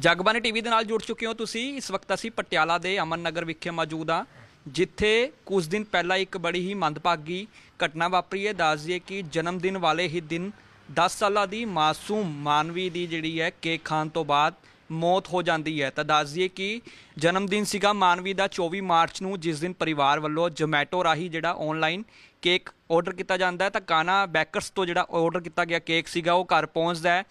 Jagbani TV ਦੇ ਨਾਲ ਜੁੜ ਚੁੱਕੇ ਹੋ ਤੁਸੀਂ। ਇਸ ਵਕਤ ਅਸੀਂ ਪਟਿਆਲਾ ਦੇ ਅਮਨ ਨਗਰ ਵਿਖੇ ਮੌਜੂਦ ਹਾਂ, ਜਿੱਥੇ ਕੁਝ ਦਿਨ ਪਹਿਲਾਂ ਇੱਕ ਬੜੀ ਹੀ ਮੰਦਭਾਗੀ ਘਟਨਾ ਵਾਪਰੀ ਹੈ। ਦੱਸ ਦਈਏ ਕਿ ਜਨਮ ਦਿਨ ਵਾਲੇ ਹੀ ਦਿਨ 10 ਸਾਲਾਂ ਦੀ ਮਾਸੂਮ ਮਾਨਵੀ ਦੀ ਜਿਹੜੀ ਹੈ ਕੇਕ ਖਾਣ ਤੋਂ ਬਾਅਦ ਮੌਤ ਹੋ ਜਾਂਦੀ ਹੈ। ਤਾਂ ਦੱਸ ਦਈਏ ਕਿ ਜਨਮ ਦਿਨ ਸੀਗਾ ਮਾਨਵੀ ਦਾ 24 ਮਾਰਚ ਨੂੰ, ਜਿਸ ਦਿਨ ਪਰਿਵਾਰ ਵੱਲੋਂ ਜੋਮੈਟੋ ਰਾਹੀਂ ਜਿਹੜਾ ਆਨਲਾਈਨ ਕੇਕ ਆਰਡਰ ਕੀਤਾ ਜਾਂਦਾ ਹੈ। ਤਾਂ ਕਾਨਾ ਬੈਕਰਸ ਤੋਂ ਜਿਹੜਾ ਆਰਡਰ ਕੀਤਾ ਗਿਆ ਕੇਕ ਸੀਗਾ, ਉਹ ਘਰ ਪਹੁੰਚਦਾ ਹੈ।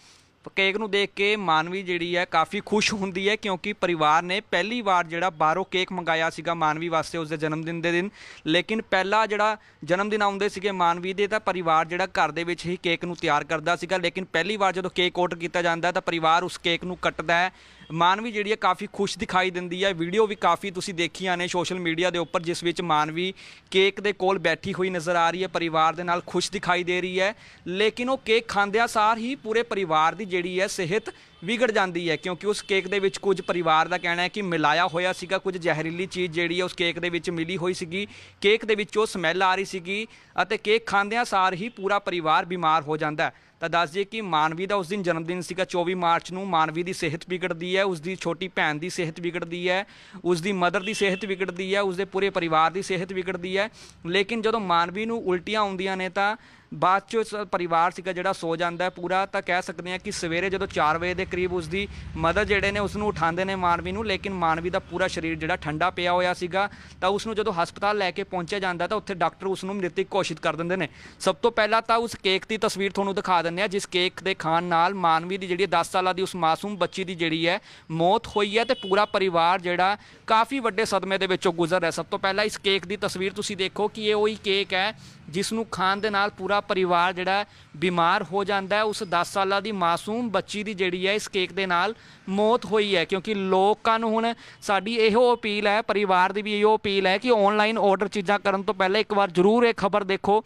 ਕੇਕ ਨੂੰ ਦੇਖ ਕੇ ਮਾਨਵੀ ਜਿਹੜੀ ਹੈ ਕਾਫੀ ਖੁਸ਼ ਹੁੰਦੀ ਹੈ, ਕਿਉਂਕਿ ਪਰਿਵਾਰ ਨੇ ਪਹਿਲੀ ਵਾਰ ਜਿਹੜਾ ਬਾਹਰੋਂ ਕੇਕ ਮੰਗਾਇਆ ਸੀਗਾ ਮਾਨਵੀ ਵਾਸਤੇ ਉਸਦੇ ਜਨਮ ਦਿਨ ਦੇ ਦਿਨ। ਲੇਕਿਨ ਪਹਿਲਾ ਜਿਹੜਾ ਜਨਮ ਦਿਨ ਆਉਂਦੇ ਸੀਗੇ ਮਾਨਵੀ ਦੇ, ਤਾਂ ਪਰਿਵਾਰ ਜਿਹੜਾ ਘਰ ਦੇ ਵਿੱਚ ਹੀ ਕੇਕ ਨੂੰ ਤਿਆਰ ਕਰਦਾ ਸੀਗਾ। ਲੇਕਿਨ ਪਹਿਲੀ ਵਾਰ ਜਦੋਂ ਕੇਕ ਆਰਡਰ ਕੀਤਾ ਜਾਂਦਾ, ਤਾਂ ਪਰਿਵਾਰ ਉਸ ਕੇਕ ਨੂੰ ਕੱਟਦਾ ਹੈ। ਮਾਨਵੀ ਜਿਹੜੀ ਹੈ ਕਾਫੀ ਖੁਸ਼ ਦਿਖਾਈ ਦਿੰਦੀ ਹੈ। ਵੀਡੀਓ ਵੀ ਕਾਫੀ ਤੁਸੀਂ ਦੇਖੀਆਂ ਨੇ ਸੋਸ਼ਲ ਮੀਡੀਆ ਦੇ ਉੱਪਰ, ਜਿਸ ਵਿੱਚ ਮਾਨਵੀ ਕੇਕ ਦੇ ਕੋਲ ਬੈਠੀ ਹੋਈ ਨਜ਼ਰ ਆ ਰਹੀ ਹੈ। ਪਰਿਵਾਰ ਦੇ ਨਾਲ ਖੁਸ਼ ਦਿਖਾਈ ਦੇ ਰਹੀ ਹੈ। ਲੇਕਿਨ ਉਹ ਕੇਕ ਖਾਂਦਿਆਂ ਸਾਰ ਹੀ ਪੂਰੇ ਪਰਿਵਾਰ ਦੀ ਜਿਹੜੀ ਹੈ ਸਿਹਤ ਵਿਗੜ ਜਾਂਦੀ ਹੈ, ਕਿਉਂਕਿ ਉਸ ਕੇਕ ਦੇ ਵਿੱਚ ਕੁਝ ਪਰਿਵਾਰ ਦਾ ਕਹਿਣਾ ਹੈ ਕਿ ਮਿਲਾਇਆ ਹੋਇਆ ਸੀਗਾ, ਕੁਝ ਜ਼ਹਿਰੀਲੀ ਚੀਜ਼ ਜਿਹੜੀ ਹੈ ਉਸ ਕੇਕ ਦੇ ਵਿੱਚ ਮਿਲੀ ਹੋਈ ਸੀਗੀ। ਕੇਕ ਦੇ ਵਿੱਚੋਂ ਸਮੈਲ ਆ ਰਹੀ ਸੀਗੀ ਅਤੇ ਕੇਕ ਖਾਂਦਿਆਂ ਸਾਰ ਹੀ ਪੂਰਾ ਪਰਿਵਾਰ ਬਿਮਾਰ ਹੋ ਜਾਂਦਾ ਹੈ। ਤਾਂ ਦੱਸ ਦਈਏ ਕਿ ਮਾਨਵੀ ਦਾ ਉਸ ਦਿਨ ਜਨਮ ਦਿਨ ਸੀਗਾ 24 ਮਾਰਚ ਨੂੰ। ਮਾਨਵੀ ਦੀ ਸਿਹਤ ਵਿਗੜਦੀ ਹੈ, ਉਸ ਦੀ ਛੋਟੀ ਭੈਣ ਦੀ ਸਿਹਤ ਵਿਗੜਦੀ ਹੈ, ਉਸ ਦੀ ਮਦਰ ਦੀ ਸਿਹਤ ਵਿਗੜਦੀ ਹੈ, ਉਸ ਦੇ ਪੂਰੇ ਪਰਿਵਾਰ ਦੀ ਸਿਹਤ ਵਿਗੜਦੀ ਹੈ। ਲੇਕਿਨ ਜਦੋਂ ਮਾਨਵੀ ਨੂੰ ਉਲਟੀਆਂ ਆਉਂਦੀਆਂ ਨੇ ਤਾਂ ਬਾਅਦ ਚ ਉਸ ਪਰਿਵਾਰ ਸੀਗਾ ਜਿਹੜਾ ਸੋ ਜਾਂਦਾ ਹੈ। ਪੂਰਾ ਤਾਂ ਕਹਿ ਸਕਦੇ ਹਾਂ ਕਿ ਸਵੇਰੇ ਜਦੋਂ 4 ਵਜੇ ਦੇ ਕਰੀਬ ਉਸ ਦੀ ਮਦਰ ਜਿਹੜੇ ਨੇ, ਉਸ ਨੂੰ ਉਠਾਉਂਦੇ ਨੇ ਮਾਨਵੀ ਨੂੰ, ਲੇਕਿਨ ਮਾਨਵੀ ਦਾ ਪੂਰਾ ਸਰੀਰ ਜਿਹੜਾ ਠੰਡਾ ਪਿਆ ਹੋਇਆ ਸੀਗਾ, ਤਾਂ ਉਸ ਨੂੰ ਜਦੋਂ ਹਸਪਤਾਲ ਲੈ ਕੇ ਪਹੁੰਚਿਆ ਜਾਂਦਾ, ਤਾਂ ਉੱਥੇ ਡਾਕਟਰ ਉਸ ਨੂੰ ਮ੍ਰਿਤਕ ਘੋਸ਼ਿਤ ਕਰ ਦਿੰਦੇ ਨੇ। ਸਭ ਤੋਂ ਪਹਿਲਾਂ ਤਾਂ ਉਸ ਕੇਕ ਦੀ ਤਸਵੀਰ ਤੁਹਾਨੂੰ ਦਿਖਾ ਦਿੰਦੇ ਆ ਜਿਸ ਕੇਕ ਦੇ ਖਾਣ ਨਾਲ ਮਾਨਵੀ ਦੀ ਜਿਹੜੀ 10 ਸਾਲਾਂ ਦੀ ਉਸ ਮਾਸੂਮ ਬੱਚੀ ਦੀ ਜਿਹੜੀ ਹੈ, ਮੌਤ ਹੋਈ ਹੈ ਤੇ ਪੂਰਾ ਪਰਿਵਾਰ ਜਿਹੜਾ ਕਾਫੀ ਵੱਡੇ ਸਦਮੇ ਦੇ ਵਿੱਚੋਂ ਗੁਜ਼ਰ ਰਿਹਾ। ਸਭ ਤੋਂ ਪਹਿਲਾਂ ਇਸ ਕੇਕ ਦੀ ਤਸਵੀਰ ਤੁਸੀਂ ਦੇਖੋ ਕਿ ਇਹ ਉਹੀ ਕੇਕ ਹੈ ਜਿਸ ਨੂੰ ਖਾਣ ਦੇ ਨਾਲ ਪੂਰਾ ਪਰਿਵਾਰ ਜਿਹੜਾ ਬਿਮਾਰ ਹੋ ਜਾਂਦਾ ਹੈ, ਉਸ 10 ਸਾਲਾਂ ਦੀ ਮਾਸੂਮ ਬੱਚੀ ਦੀ ਜਿਹੜੀ ਹੈ, ਇਸ ਕੇਕ ਦੇ ਨਾਲ ਮੌਤ ਹੋਈ ਹੈ। ਕਿਉਂਕਿ ਲੋਕਾਂ ਨੂੰ ਹੁਣ ਸਾਡੀ ਇਹੋ ਅਪੀਲ ਹੈ, ਪਰਿਵਾਰ ਦੀ ਵੀ ਇਹੋ ਅਪੀਲ ਹੈ ਕਿ ਆਨਲਾਈਨ ਆਰਡਰ ਚੀਜ਼ਾਂ ਕਰਨ ਤੋਂ ਪਹਿਲਾਂ ਇੱਕ ਵਾਰ ਜ਼ਰੂਰ ਇਹ ਖਬਰ ਦੇਖੋ।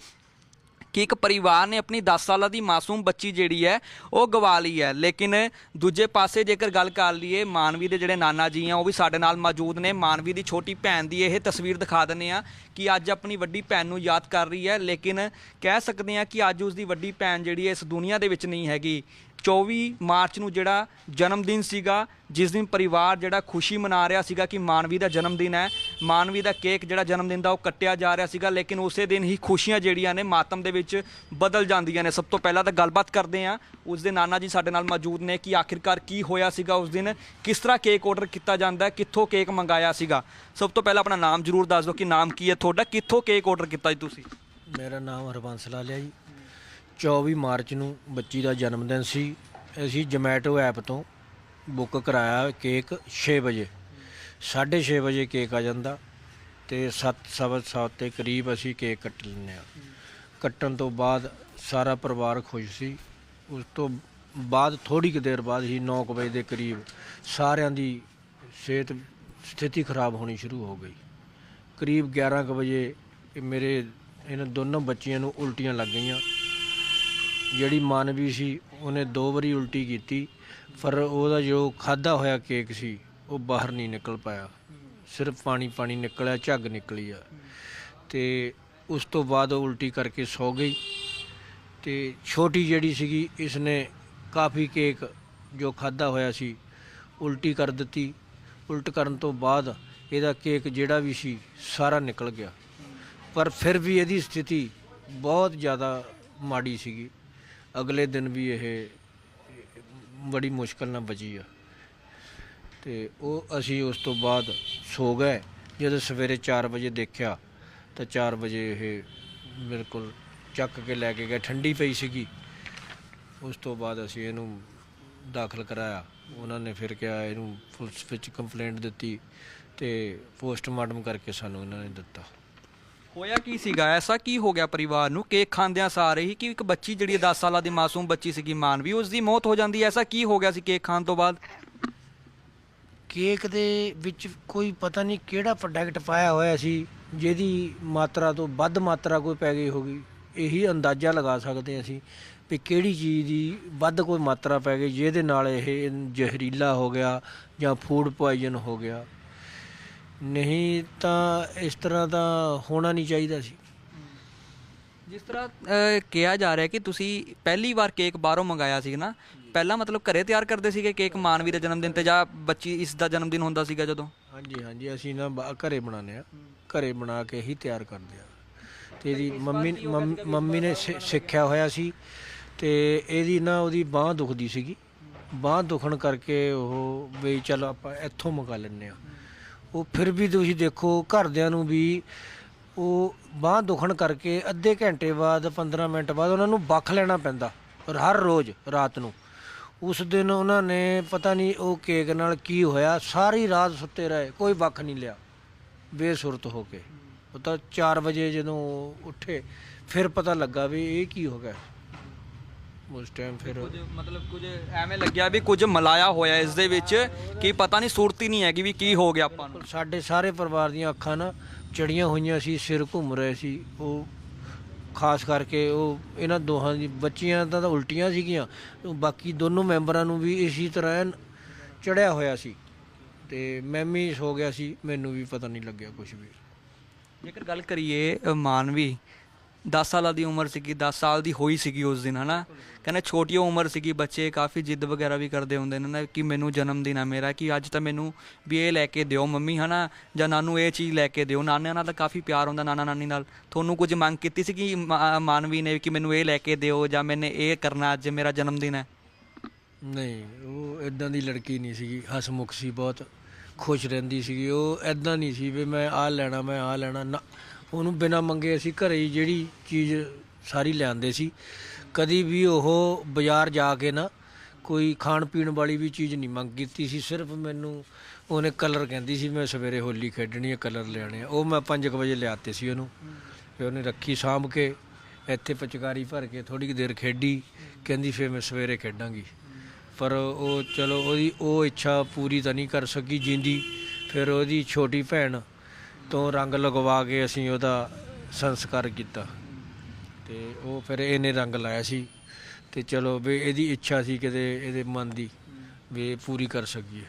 ਕਿ ਇੱਕ ਪਰਿਵਾਰ ਨੇ ਆਪਣੀ 10 ਸਾਲਾਂ ਦੀ ਮਾਸੂਮ ਬੱਚੀ ਜਿਹੜੀ ਹੈ, ਉਹ ਗਵਾ ਲਈ ਹੈ। ਲੇਕਿਨ ਦੂਜੇ ਪਾਸੇ ਜੇਕਰ ਗੱਲ ਕਰ ਲਈਏ, ਮਾਨਵੀ ਦੇ ਜਿਹੜੇ ਨਾਨਾ ਜੀ ਆ, ਉਹ ਵੀ ਸਾਡੇ ਨਾਲ ਮੌਜੂਦ ਨੇ। ਮਾਨਵੀ ਦੀ ਛੋਟੀ ਭੈਣ ਦੀ ਇਹ ਤਸਵੀਰ ਦਿਖਾ ਦਿੰਨੇ ਆ ਕਿ ਅੱਜ ਆਪਣੀ ਵੱਡੀ ਭੈਣ ਨੂੰ ਯਾਦ ਕਰ ਰਹੀ ਹੈ। ਲੇਕਿਨ ਕਹਿ ਸਕਦੇ ਆ ਕਿ ਅੱਜ ਉਸ ਦੀ ਵੱਡੀ ਭੈਣ ਜਿਹੜੀ ਹੈ, ਇਸ ਦੁਨੀਆ ਦੇ ਵਿੱਚ ਨਹੀਂ ਹੈਗੀ। 24 ਮਾਰਚ ਨੂੰ ਜਿਹੜਾ ਜਨਮ ਦਿਨ ਸੀਗਾ, ਜਿਸ ਦਿਨ ਪਰਿਵਾਰ ਜਿਹੜਾ ਖੁਸ਼ੀ ਮਨਾ ਰਿਹਾ ਸੀਗਾ ਕਿ ਮਾਨਵੀ ਦਾ ਜਨਮ ਦਿਨ ਹੈ। ਮਾਨਵੀ ਦਾ ਕੇਕ ਜਿਹੜਾ ਜਨਮ ਦਿਨ ਦਾ ਉਹ ਕੱਟਿਆ ਜਾ ਰਿਹਾ ਸੀਗਾ, ਲੇਕਿਨ ਉਸੇ ਦਿਨ ਹੀ ਖੁਸ਼ੀਆਂ ਜਿਹੜੀਆਂ ਨੇ ਮਾਤਮ ਦੇ ਵਿੱਚ ਬਦਲ ਜਾਂਦੀਆਂ ਨੇ। ਸਭ ਤੋਂ ਪਹਿਲਾਂ ਤਾਂ ਗੱਲਬਾਤ ਕਰਦੇ ਆ ਉਸ ਦੇ ਨਾਨਾ ਜੀ ਸਾਡੇ ਨਾਲ ਮੌਜੂਦ ਨੇ ਕਿ ਆਖਿਰਕਾਰ ਕੀ ਹੋਇਆ ਸੀਗਾ ਉਸ ਦਿਨ, ਕਿਸ ਤਰ੍ਹਾਂ ਕੇਕ ਆਰਡਰ ਕੀਤਾ ਜਾਂਦਾ ਹੈ ਕਿੱਥੋਂ ਕੇਕ ਮੰਗਾਇਆ ਸੀਗਾ। ਸਭ ਤੋਂ ਪਹਿਲਾਂ ਆਪਣਾ ਨਾਮ ਜ਼ਰੂਰ ਦੱਸ ਦਿਓ ਕਿ ਨਾਮ ਕੀ ਹੈ ਤੁਹਾਡਾ, ਕਿੱਥੋਂ ਕੇਕ ਆਰਡਰ ਕੀਤਾ ਜੀ ਤੁਸੀਂ? ਮੇਰਾ ਨਾਮ ਹਰਬੰਸ ਲਾਲਿਆ ਜੀ। 24 ਮਾਰਚ ਨੂੰ ਬੱਚੀ ਦਾ ਜਨਮ ਦਿਨ ਸੀ। ਅਸੀਂ ਜੋਮੈਟੋ ਐਪ ਤੋਂ ਬੁੱਕ ਕਰਾਇਆ ਕੇਕ 6 ਵਜੇ। 6:30 ਵਜੇ ਕੇਕ ਆ ਜਾਂਦਾ ਤੇ 7 ਸਵਾ ਸੱਤ ਦੇ ਕਰੀਬ ਅਸੀਂ ਕੇਕ ਕੱਟ ਲੈਂਦੇ ਆ ਕੱਟਣ ਤੋਂ ਬਾਅਦ ਸਾਰਾ ਪਰਿਵਾਰ ਖੁਸ਼ ਸੀ। ਉਸ ਤੋਂ ਬਾਅਦ ਥੋੜੀ ਕੁ ਦੇਰ ਬਾਅਦ ਹੀ 9 ਵਜੇ ਦੇ ਕਰੀਬ ਸਾਰਿਆਂ ਦੀ ਸਿਹਤ ਸਥਿਤੀ ਖਰਾਬ ਹੋਣੀ ਸ਼ੁਰੂ ਹੋ ਗਈ। ਕਰੀਬ 11 ਕੁ ਵਜੇ ਮੇਰੇ, ਇਹਨਾਂ ਦੋਨੋਂ ਬੱਚਿਆਂ ਨੂੰ ਉਲਟੀਆਂ ਲੱਗ ਗਈਆਂ। ਜਿਹੜੀ ਮਾਨਵੀ ਸੀ, ਉਹਨੇ ਦੋ ਵਾਰੀ ਉਲਟੀ ਕੀਤੀ, ਪਰ ਉਹਦਾ ਜੋ ਖਾਦਾ ਹੋਇਆ ਕੇਕ ਸੀ, ਉਹ ਬਾਹਰ ਨਹੀਂ ਨਿਕਲ ਪਾਇਆ। ਸਿਰਫ ਪਾਣੀ ਪਾਣੀ ਨਿਕਲਿਆ, ਝੱਗ ਨਿਕਲੀ ਆ। ਤੇ ਉਸ ਤੋਂ ਬਾਅਦ ਉਹ ਉਲਟੀ ਕਰਕੇ ਸੌ ਗਈ। ਤੇ ਛੋਟੀ ਜਿਹੜੀ ਸੀਗੀ, ਇਸਨੇ ਕਾਫੀ ਕੇਕ ਜੋ ਖਾਦਾ ਹੋਇਆ ਸੀ, ਉਲਟੀ ਕਰ ਦਿੱਤੀ। ਉਲਟ ਕਰਨ ਤੋਂ ਬਾਅਦ ਇਹਦਾ ਕੇਕ ਜਿਹੜਾ ਵੀ ਸੀ, ਸਾਰਾ ਨਿਕਲ ਗਿਆ। ਪਰ ਫਿਰ ਵੀ ਇਹਦੀ ਸਥਿਤੀ ਬਹੁਤ ਜ਼ਿਆਦਾ ਮਾੜੀ ਸੀਗੀ। ਅਗਲੇ ਦਿਨ ਵੀ ਇਹ ਬੜੀ ਮੁਸ਼ਕਲ ਨਾਲ ਬਚੀ ਆ। ਤੇ ਉਹ ਅਸੀਂ ਉਸ ਤੋਂ ਬਾਅਦ ਸੋ ਗਏ। ਜਦੋਂ ਸਵੇਰੇ 4 ਵਜੇ ਦੇਖਿਆ, ਤਾਂ 4 ਵਜੇ ਇਹ ਬਿਲਕੁਲ ਚੱਕ ਕੇ ਲੈ ਕੇ ਗਏ। ਠੰਡੀ ਪਈ ਸੀਗੀ। ਉਸ ਤੋਂ ਬਾਅਦ ਅਸੀਂ ਇਹਨੂੰ ਦਾਖਲ ਕਰਾਇਆ। ਉਹਨਾਂ ਨੇ ਫਿਰ ਕਿਹਾ, ਇਹਨੂੰ ਪੁਲਿਸ ਵਿੱਚ ਕੰਪਲੇਂਟ ਦਿੱਤੀ ਤੇ ਪੋਸਟਮਾਰਟਮ ਕਰਕੇ ਸਾਨੂੰ ਇਹਨਾਂ ਨੇ ਦਿੱਤਾ। ਹੋਇਆ ਕੀ ਸੀਗਾ? ਐਸਾ ਕੀ ਹੋ ਗਿਆ ਪਰਿਵਾਰ ਨੂੰ ਕੇਕ ਖਾਂਦਿਆਂ ਸਾਰੇ ਹੀ ਕਿ ਇੱਕ ਬੱਚੀ ਜਿਹੜੀ 10 ਸਾਲਾਂ ਦੀ ਮਾਸੂਮ ਬੱਚੀ ਸੀਗੀ ਮਾਨਵੀ ਉਸ ਦੀ ਮੌਤ ਹੋ ਜਾਂਦੀ ਹੈ? ਐਸਾ ਕੀ ਹੋ ਗਿਆ ਸੀ ਕੇਕ ਖਾਣ ਤੋਂ ਬਾਅਦ? ਕੇਕ ਦੇ ਵਿੱਚ ਕੋਈ ਪਤਾ ਨਹੀਂ ਕਿਹੜਾ ਪ੍ਰੋਡਕਟ ਪਾਇਆ ਹੋਇਆ ਸੀ, ਜਿਹਦੀ ਮਾਤਰਾ ਤੋਂ ਵੱਧ ਮਾਤਰਾ ਕੋਈ ਪੈ ਗਈ ਹੋਗੀ ਇਹੀ ਅੰਦਾਜ਼ਾ ਲਗਾ ਸਕਦੇ ਅਸੀਂ ਵੀ ਕਿਹੜੀ ਚੀਜ਼ ਦੀ ਵੱਧ ਕੋਈ ਮਾਤਰਾ ਪੈ ਗਈ, ਜਿਹਦੇ ਨਾਲ ਇਹ ਜ਼ਹਿਰੀਲਾ ਹੋ ਗਿਆ ਜਾਂ ਫੂਡ ਪੋਇਜ਼ਨ ਹੋ ਗਿਆ। ਨਹੀਂ ਤਾਂ ਇਸ ਤਰ੍ਹਾਂ ਦਾ ਹੋਣਾ ਨਹੀਂ ਚਾਹੀਦਾ ਸੀ। ਜਿਸ ਤਰ੍ਹਾਂ ਅਹ, ਕਿਹਾ ਜਾ ਰਿਹਾ ਕਿ ਤੁਸੀਂ ਪਹਿਲੀ ਵਾਰ ਕੇਕ ਬਾਹਰੋਂ ਮੰਗਾਇਆ ਸੀ ਨਾ ਪਹਿਲਾਂ ਮਤਲਬ ਘਰੇ ਤਿਆਰ ਕਰਦੇ ਸੀਗੇ ਕੇਕ ਮਾਨਵੀ ਦੇ ਜਨਮ ਦਿਨ ਤੇ ਜਾਂ ਬੱਚੀ ਇਸ ਦਾ ਜਨਮ ਦਿਨ ਹੁੰਦਾ ਸੀਗਾ ਜਦੋਂ? ਹਾਂਜੀ ਹਾਂਜੀ ਅਸੀਂ ਨਾ ਬਾ- ਘਰੇ ਬਣਾਉਂਦੇ ਆ ਘਰੇ ਬਣਾ ਕੇ ਹੀ ਤਿਆਰ ਕਰਦੇ ਆ ਤੇ ਇਹਦੀ ਮੰਮੀ ਮੰਮ- ਮੰਮੀ ਨੇ ਸਿ- ਸਿੱਖਿਆ ਹੋਇਆ ਸੀ ਤੇ ਇਹਦੀ ਨਾ ਉਹਦੀ ਬਾਹ ਦੁਖਦੀ ਸੀਗੀ। ਬਾਹ ਦੁਖਣ ਕਰਕੇ ਉਹ ਵੀ ਚਲ ਆਪਾਂ ਇੱਥੋਂ ਮੰਗਾ ਲੈਂਦੇ ਆ ਉਹ ਫਿਰ ਵੀ ਤੁਸੀਂ ਦੇਖੋ ਘਰਦਿਆਂ ਨੂੰ ਵੀ ਉਹ ਬਾਹ ਦੁਖਣ ਕਰਕੇ ਅੱਧੇ ਘੰਟੇ ਬਾਅਦ 15 ਮਿੰਟ ਬਾਅਦ ਉਹਨਾਂ ਨੂੰ ਵੱਖ ਲੈਣਾ ਪੈਂਦਾ ਹਰ ਰੋਜ਼ ਰਾਤ ਨੂੰ। ਉਸ ਦਿਨ ਉਹਨਾਂ ਨੇ ਪਤਾ ਨਹੀਂ ਉਹ ਕੇਕ ਨਾਲ ਕੀ ਹੋਇਆ, ਸਾਰੀ ਰਾਤ ਸੁੱਤੇ ਰਹੇ, ਕੋਈ ਵੱਖ ਨਹੀਂ ਲਿਆ, ਬੇਸੁਰਤ ਹੋ ਕੇ। ਉਹ ਤਾਂ 4 ਵਜੇ ਜਦੋਂ ਉੱਠੇ, ਫਿਰ ਪਤਾ ਲੱਗਾ ਵੀ ਇਹ ਕੀ ਹੋ ਗਿਆ। ਉਸ ਟਾਈਮ ਫਿਰ ਕੁਝ ਮਤਲਬ ਕੁਝ ਐਵੇਂ ਲੱਗਿਆ ਵੀ ਕੁਝ ਮਲਾਇਆ ਹੋਇਆ ਇਸ ਦੇ ਵਿੱਚ ਕਿ ਪਤਾ ਨਹੀਂ ਸੁਰਤ ਹੀ ਨਹੀਂ ਹੈਗੀ ਵੀ ਕੀ ਹੋ ਗਿਆ ਆਪਾਂ ਨੂੰ। ਸਾਡੇ ਸਾਰੇ ਪਰਿਵਾਰ ਦੀਆਂ ਅੱਖਾਂ ਨਾ ਚੜੀਆਂ ਹੋਈਆਂ ਸੀ ਸਿਰ ਘੁੰਮ ਰਹੇ ਸੀ ਉਹ ਖਾਸ ਕਰਕੇ ਉਹ ਇਹਨਾਂ ਦੋਹਾਂ ਦੀ ਬੱਚੀਆਂ ਦਾ ਤਾਂ ਉਲਟੀਆਂ ਸੀਗੀਆਂ ਬਾਕੀ ਦੋਨੋਂ ਮੈਂਬਰਾਂ ਨੂੰ ਵੀ ਇਸੇ ਤਰ੍ਹਾਂ ਚੜਿਆ ਹੋਇਆ ਸੀ ਤੇ ਮੈਂ ਵੀ ਸੋ ਗਿਆ ਸੀ ਮੈਨੂੰ ਵੀ ਪਤਾ ਨਹੀਂ ਲੱਗਿਆ ਕੁਝ ਵੀ। ਜੇਕਰ ਗੱਲ ਕਰੀਏ ਮਾਨਵੀ 10 ਸਾਲਾਂ ਦੀ ਉਮਰ ਸੀਗੀ 10 ਸਾਲ ਦੀ ਹੋਈ ਸੀਗੀ ਉਸ ਦਿਨ ਹਨਾ? ਕਹਿੰਦੇ ਛੋਟੀ ਉਮਰ ਸੀਗੀ ਬੱਚੇ, ਕਾਫੀ ਜਿੱਦ ਵਗੈਰਾ ਵੀ ਕਰਦੇ ਹੁੰਦੇ ਨੇ ਨਾ ਕਿ ਮੈਨੂੰ ਜਨਮ ਦਿਨ ਆ ਮੇਰਾ, ਕਿ ਅੱਜ ਤਾਂ ਮੈਨੂੰ ਵੀ ਇਹ ਲੈ ਕੇ ਦਿਓ ਮੰਮੀ, ਹਨਾ? ਜਾਂ ਨਾਨੂ ਇਹ ਚੀਜ਼ ਲੈ ਕੇ ਦਿਓ। ਨਾਨਿਆਂ ਨਾਲ ਤਾਂ ਕਾਫੀ ਪਿਆਰ ਹੁੰਦਾ ਨਾਨਾ ਨਾਨੀ ਨਾਲ। ਤੁਹਾਨੂੰ ਕੁਝ ਮੰਗ ਕੀਤੀ ਸੀ ਕਿ ਮਾ- ਮਾਨਵੀ ਨੇ ਕਿ ਮੈਨੂੰ ਇਹ ਲੈ ਕੇ ਦਿਓ ਜਾਂ ਮੈਨੇ ਇਹ ਕਰਨਾ ਅੱਜ ਮੇਰਾ ਜਨਮ ਦਿਨ ਹੈ? ਨਹੀਂ, ਉਹ ਇਦਾਂ ਦੀ ਲੜਕੀ ਨਹੀਂ ਸੀਗੀ। ਹਸਮੁਖ ਸੀ ਬਹੁਤ, ਖੁਸ਼ ਰਹਿੰਦੀ ਸੀਗੀ। ਉਹ ਇਦਾਂ ਨਹੀਂ ਸੀ ਵੀ ਮੈਂ ਆਹ ਲੈਣਾ, ਮੈਂ ਆਹ ਲੈਣਾ। ਨਾ, ਉਹਨੂੰ ਬਿਨਾ ਮੰਗੇ ਅਸੀਂ ਘਰੇ ਹੀ ਜਿਹੜੀ ਚੀਜ਼ ਸਾਰੀ ਲਿਆਂਦੇ ਸੀ। ਕਦੀ ਵੀ ਉਹ ਬਾਜ਼ਾਰ ਜਾ ਕੇ ਨਾ ਕੋਈ ਖਾਣ ਪੀਣ ਵਾਲੀ ਵੀ ਚੀਜ਼ ਨਹੀਂ ਮੰਗ ਕੀਤੀ ਸੀ, ਸਿਰਫ ਮੈਨੂੰ ਉਹਨੇ ਕਲਰ ਕਹਿੰਦੀ ਸੀ, ਮੈਂ ਸਵੇਰੇ ਹੋਲੀ ਖੇਡਣੀ ਹੈ, ਕਲਰ ਲਿਆਣੇ ਆ। ਉਹ ਮੈਂ 5 ਵਜੇ ਲਿਆਤੇ ਸੀ ਉਹਨੂੰ। ਫਿਰ ਉਹਨੇ ਰੱਖੀ ਸਾਂਭ ਕੇ, ਇੱਥੇ ਪਚਕਾਰੀ ਭਰ ਕੇ ਥੋੜੀ ਕੁ ਦੇਰ ਖੇਡੀ, ਕਹਿੰਦੀ ਫਿਰ ਮੈਂ ਸਵੇਰੇ ਖੇਡਾਂਗੀ। ਪਰ ਉਹ ਚਲੋ ਉਹਦੀ ਉਹ ਇੱਛਾ ਪੂਰੀ ਤਾਂ ਨਹੀਂ ਕਰ ਸਕੀ ਜਿੰਦੀ। ਫਿਰ ਉਹਦੀ ਛੋਟੀ ਭੈਣ ਤੋਂ ਰੰਗ ਲਗਵਾ ਕੇ ਅਸੀਂ ਉਹਦਾ ਸੰਸਕਾਰ ਕੀਤਾ। ਤੇ ਉਹ ਫਿਰ ਇਹਨੇ ਰੰਗ ਲਾਇਆ ਸੀ ਤੇ ਚਲੋ ਵੀ ਇਹਦੀ ਇੱਛਾ ਸੀ ਕਿਤੇ ਇਹਦੇ ਮਨ ਦੀ ਵੀ ਇਹ ਪੂਰੀ ਕਰ ਸਕੀਏ।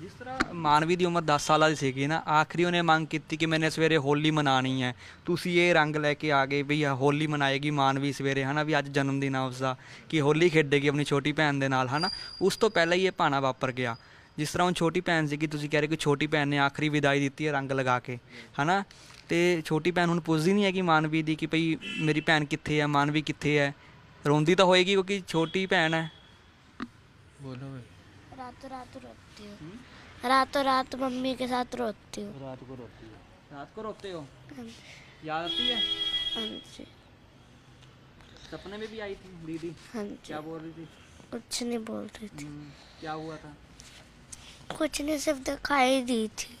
ਜਿਸ ਤਰ੍ਹਾਂ ਮਾਨਵੀ ਦੀ ਉਮਰ 10 ਸਾਲਾਂ ਦੀ ਸੀਗੀ ਨਾ, ਆਖਰੀ ਉਹਨੇ ਮੰਗ ਕੀਤੀ ਕਿ ਮੈਨੇ ਸਵੇਰੇ ਹੋਲੀ ਮਨਾਣੀ ਹੈ। ਤੁਸੀਂ ਇਹ ਰੰਗ ਲੈ ਕੇ ਆ ਗਏ ਵੀ ਆ ਹੋਲੀ ਮਨਾਏਗੀ ਮਾਨਵੀ ਸਵੇਰੇ, ਹਨਾ ਵੀ ਅੱਜ ਜਨਮ ਦਿਨ ਆ ਉਸਦਾ, ਕਿ ਹੋਲੀ ਖੇਡੇਗੀ ਆਪਣੀ ਛੋਟੀ ਭੈਣ ਦੇ ਨਾਲ, ਹਨਾ? ਉਸ ਤੋਂ ਪਹਿਲਾਂ ਹੀ ਇਹ ਭਾਣਾ ਵਾਪਰ ਗਿਆ। ਜਿਸ ਤਰ੍ਹਾਂ ਉਹ ਛੋਟੀ ਭੈਣ ਸੀਗੀ, ਤੁਸੀਂ ਕਹਿ ਰਹੇ ਕਿ ਛੋਟੀ ਭੈਣ ਨੇ ਆਖਰੀ ਵਿਦਾਈ ਦਿੱਤੀ ਹੈ ਰੰਗ ਲਗਾ ਕੇ, ਹਨਾ? ਤੇ ਛੋਟੀ ਭੈਣ ਹੁਣ ਪੁੱਛਦੀ ਨਹੀਂ ਹੈਗੀ ਮਾਨਵੀ ਦੀ ਕਿ ਭਈ ਮੇਰੀ ਭੈਣ ਕਿੱਥੇ ਹੈ ਮਾਨਵੀ ਕਿੱਥੇ ਹੈ ਰੋਂਦੀ ਤਾਂ ਹੋਏਗੀ ਕਿਉਂਕਿ ਛੋਟੀ ਭੈਣ ਹੈ ਬੋਲੋ ਮੈਂ रातों रात रोती हूँ रातों रात मम्मी के साथ रोती हूँ ਰਾਤ ਕੋ ਰੋਤੀ ਹੈ रात को रोते हो याद आती है हाँ जी सपने में भी आई थी दीदी हाँ जी क्या बोल रही थी कुछ नहीं बोल रही थी हम्म, क्या हुआ था कुछ नहीं सिर्फ दिखाई दी थी हाँ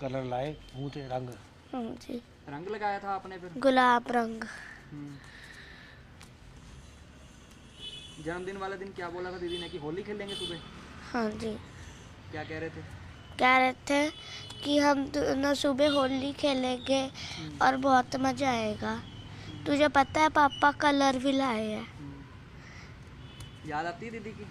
कलर लाए मुँह ते रंग। हाँ जी। रंग लगाया था आपने फिर? गुलाब रंग। हम्म। जन्मदिन वाले दिन क्या बोला था दीदी ने कि होली खेलेंगे सुबह? हाँ जी। क्या कह रहे थे? कह रहे थे कि हम दोनों सुबह होली खेलेंगे हम्म। और बहुत मज़ा आएगा। तुझे पता है पापा कलर भी लाए हैं। हम्म। याद आती है दीदी की?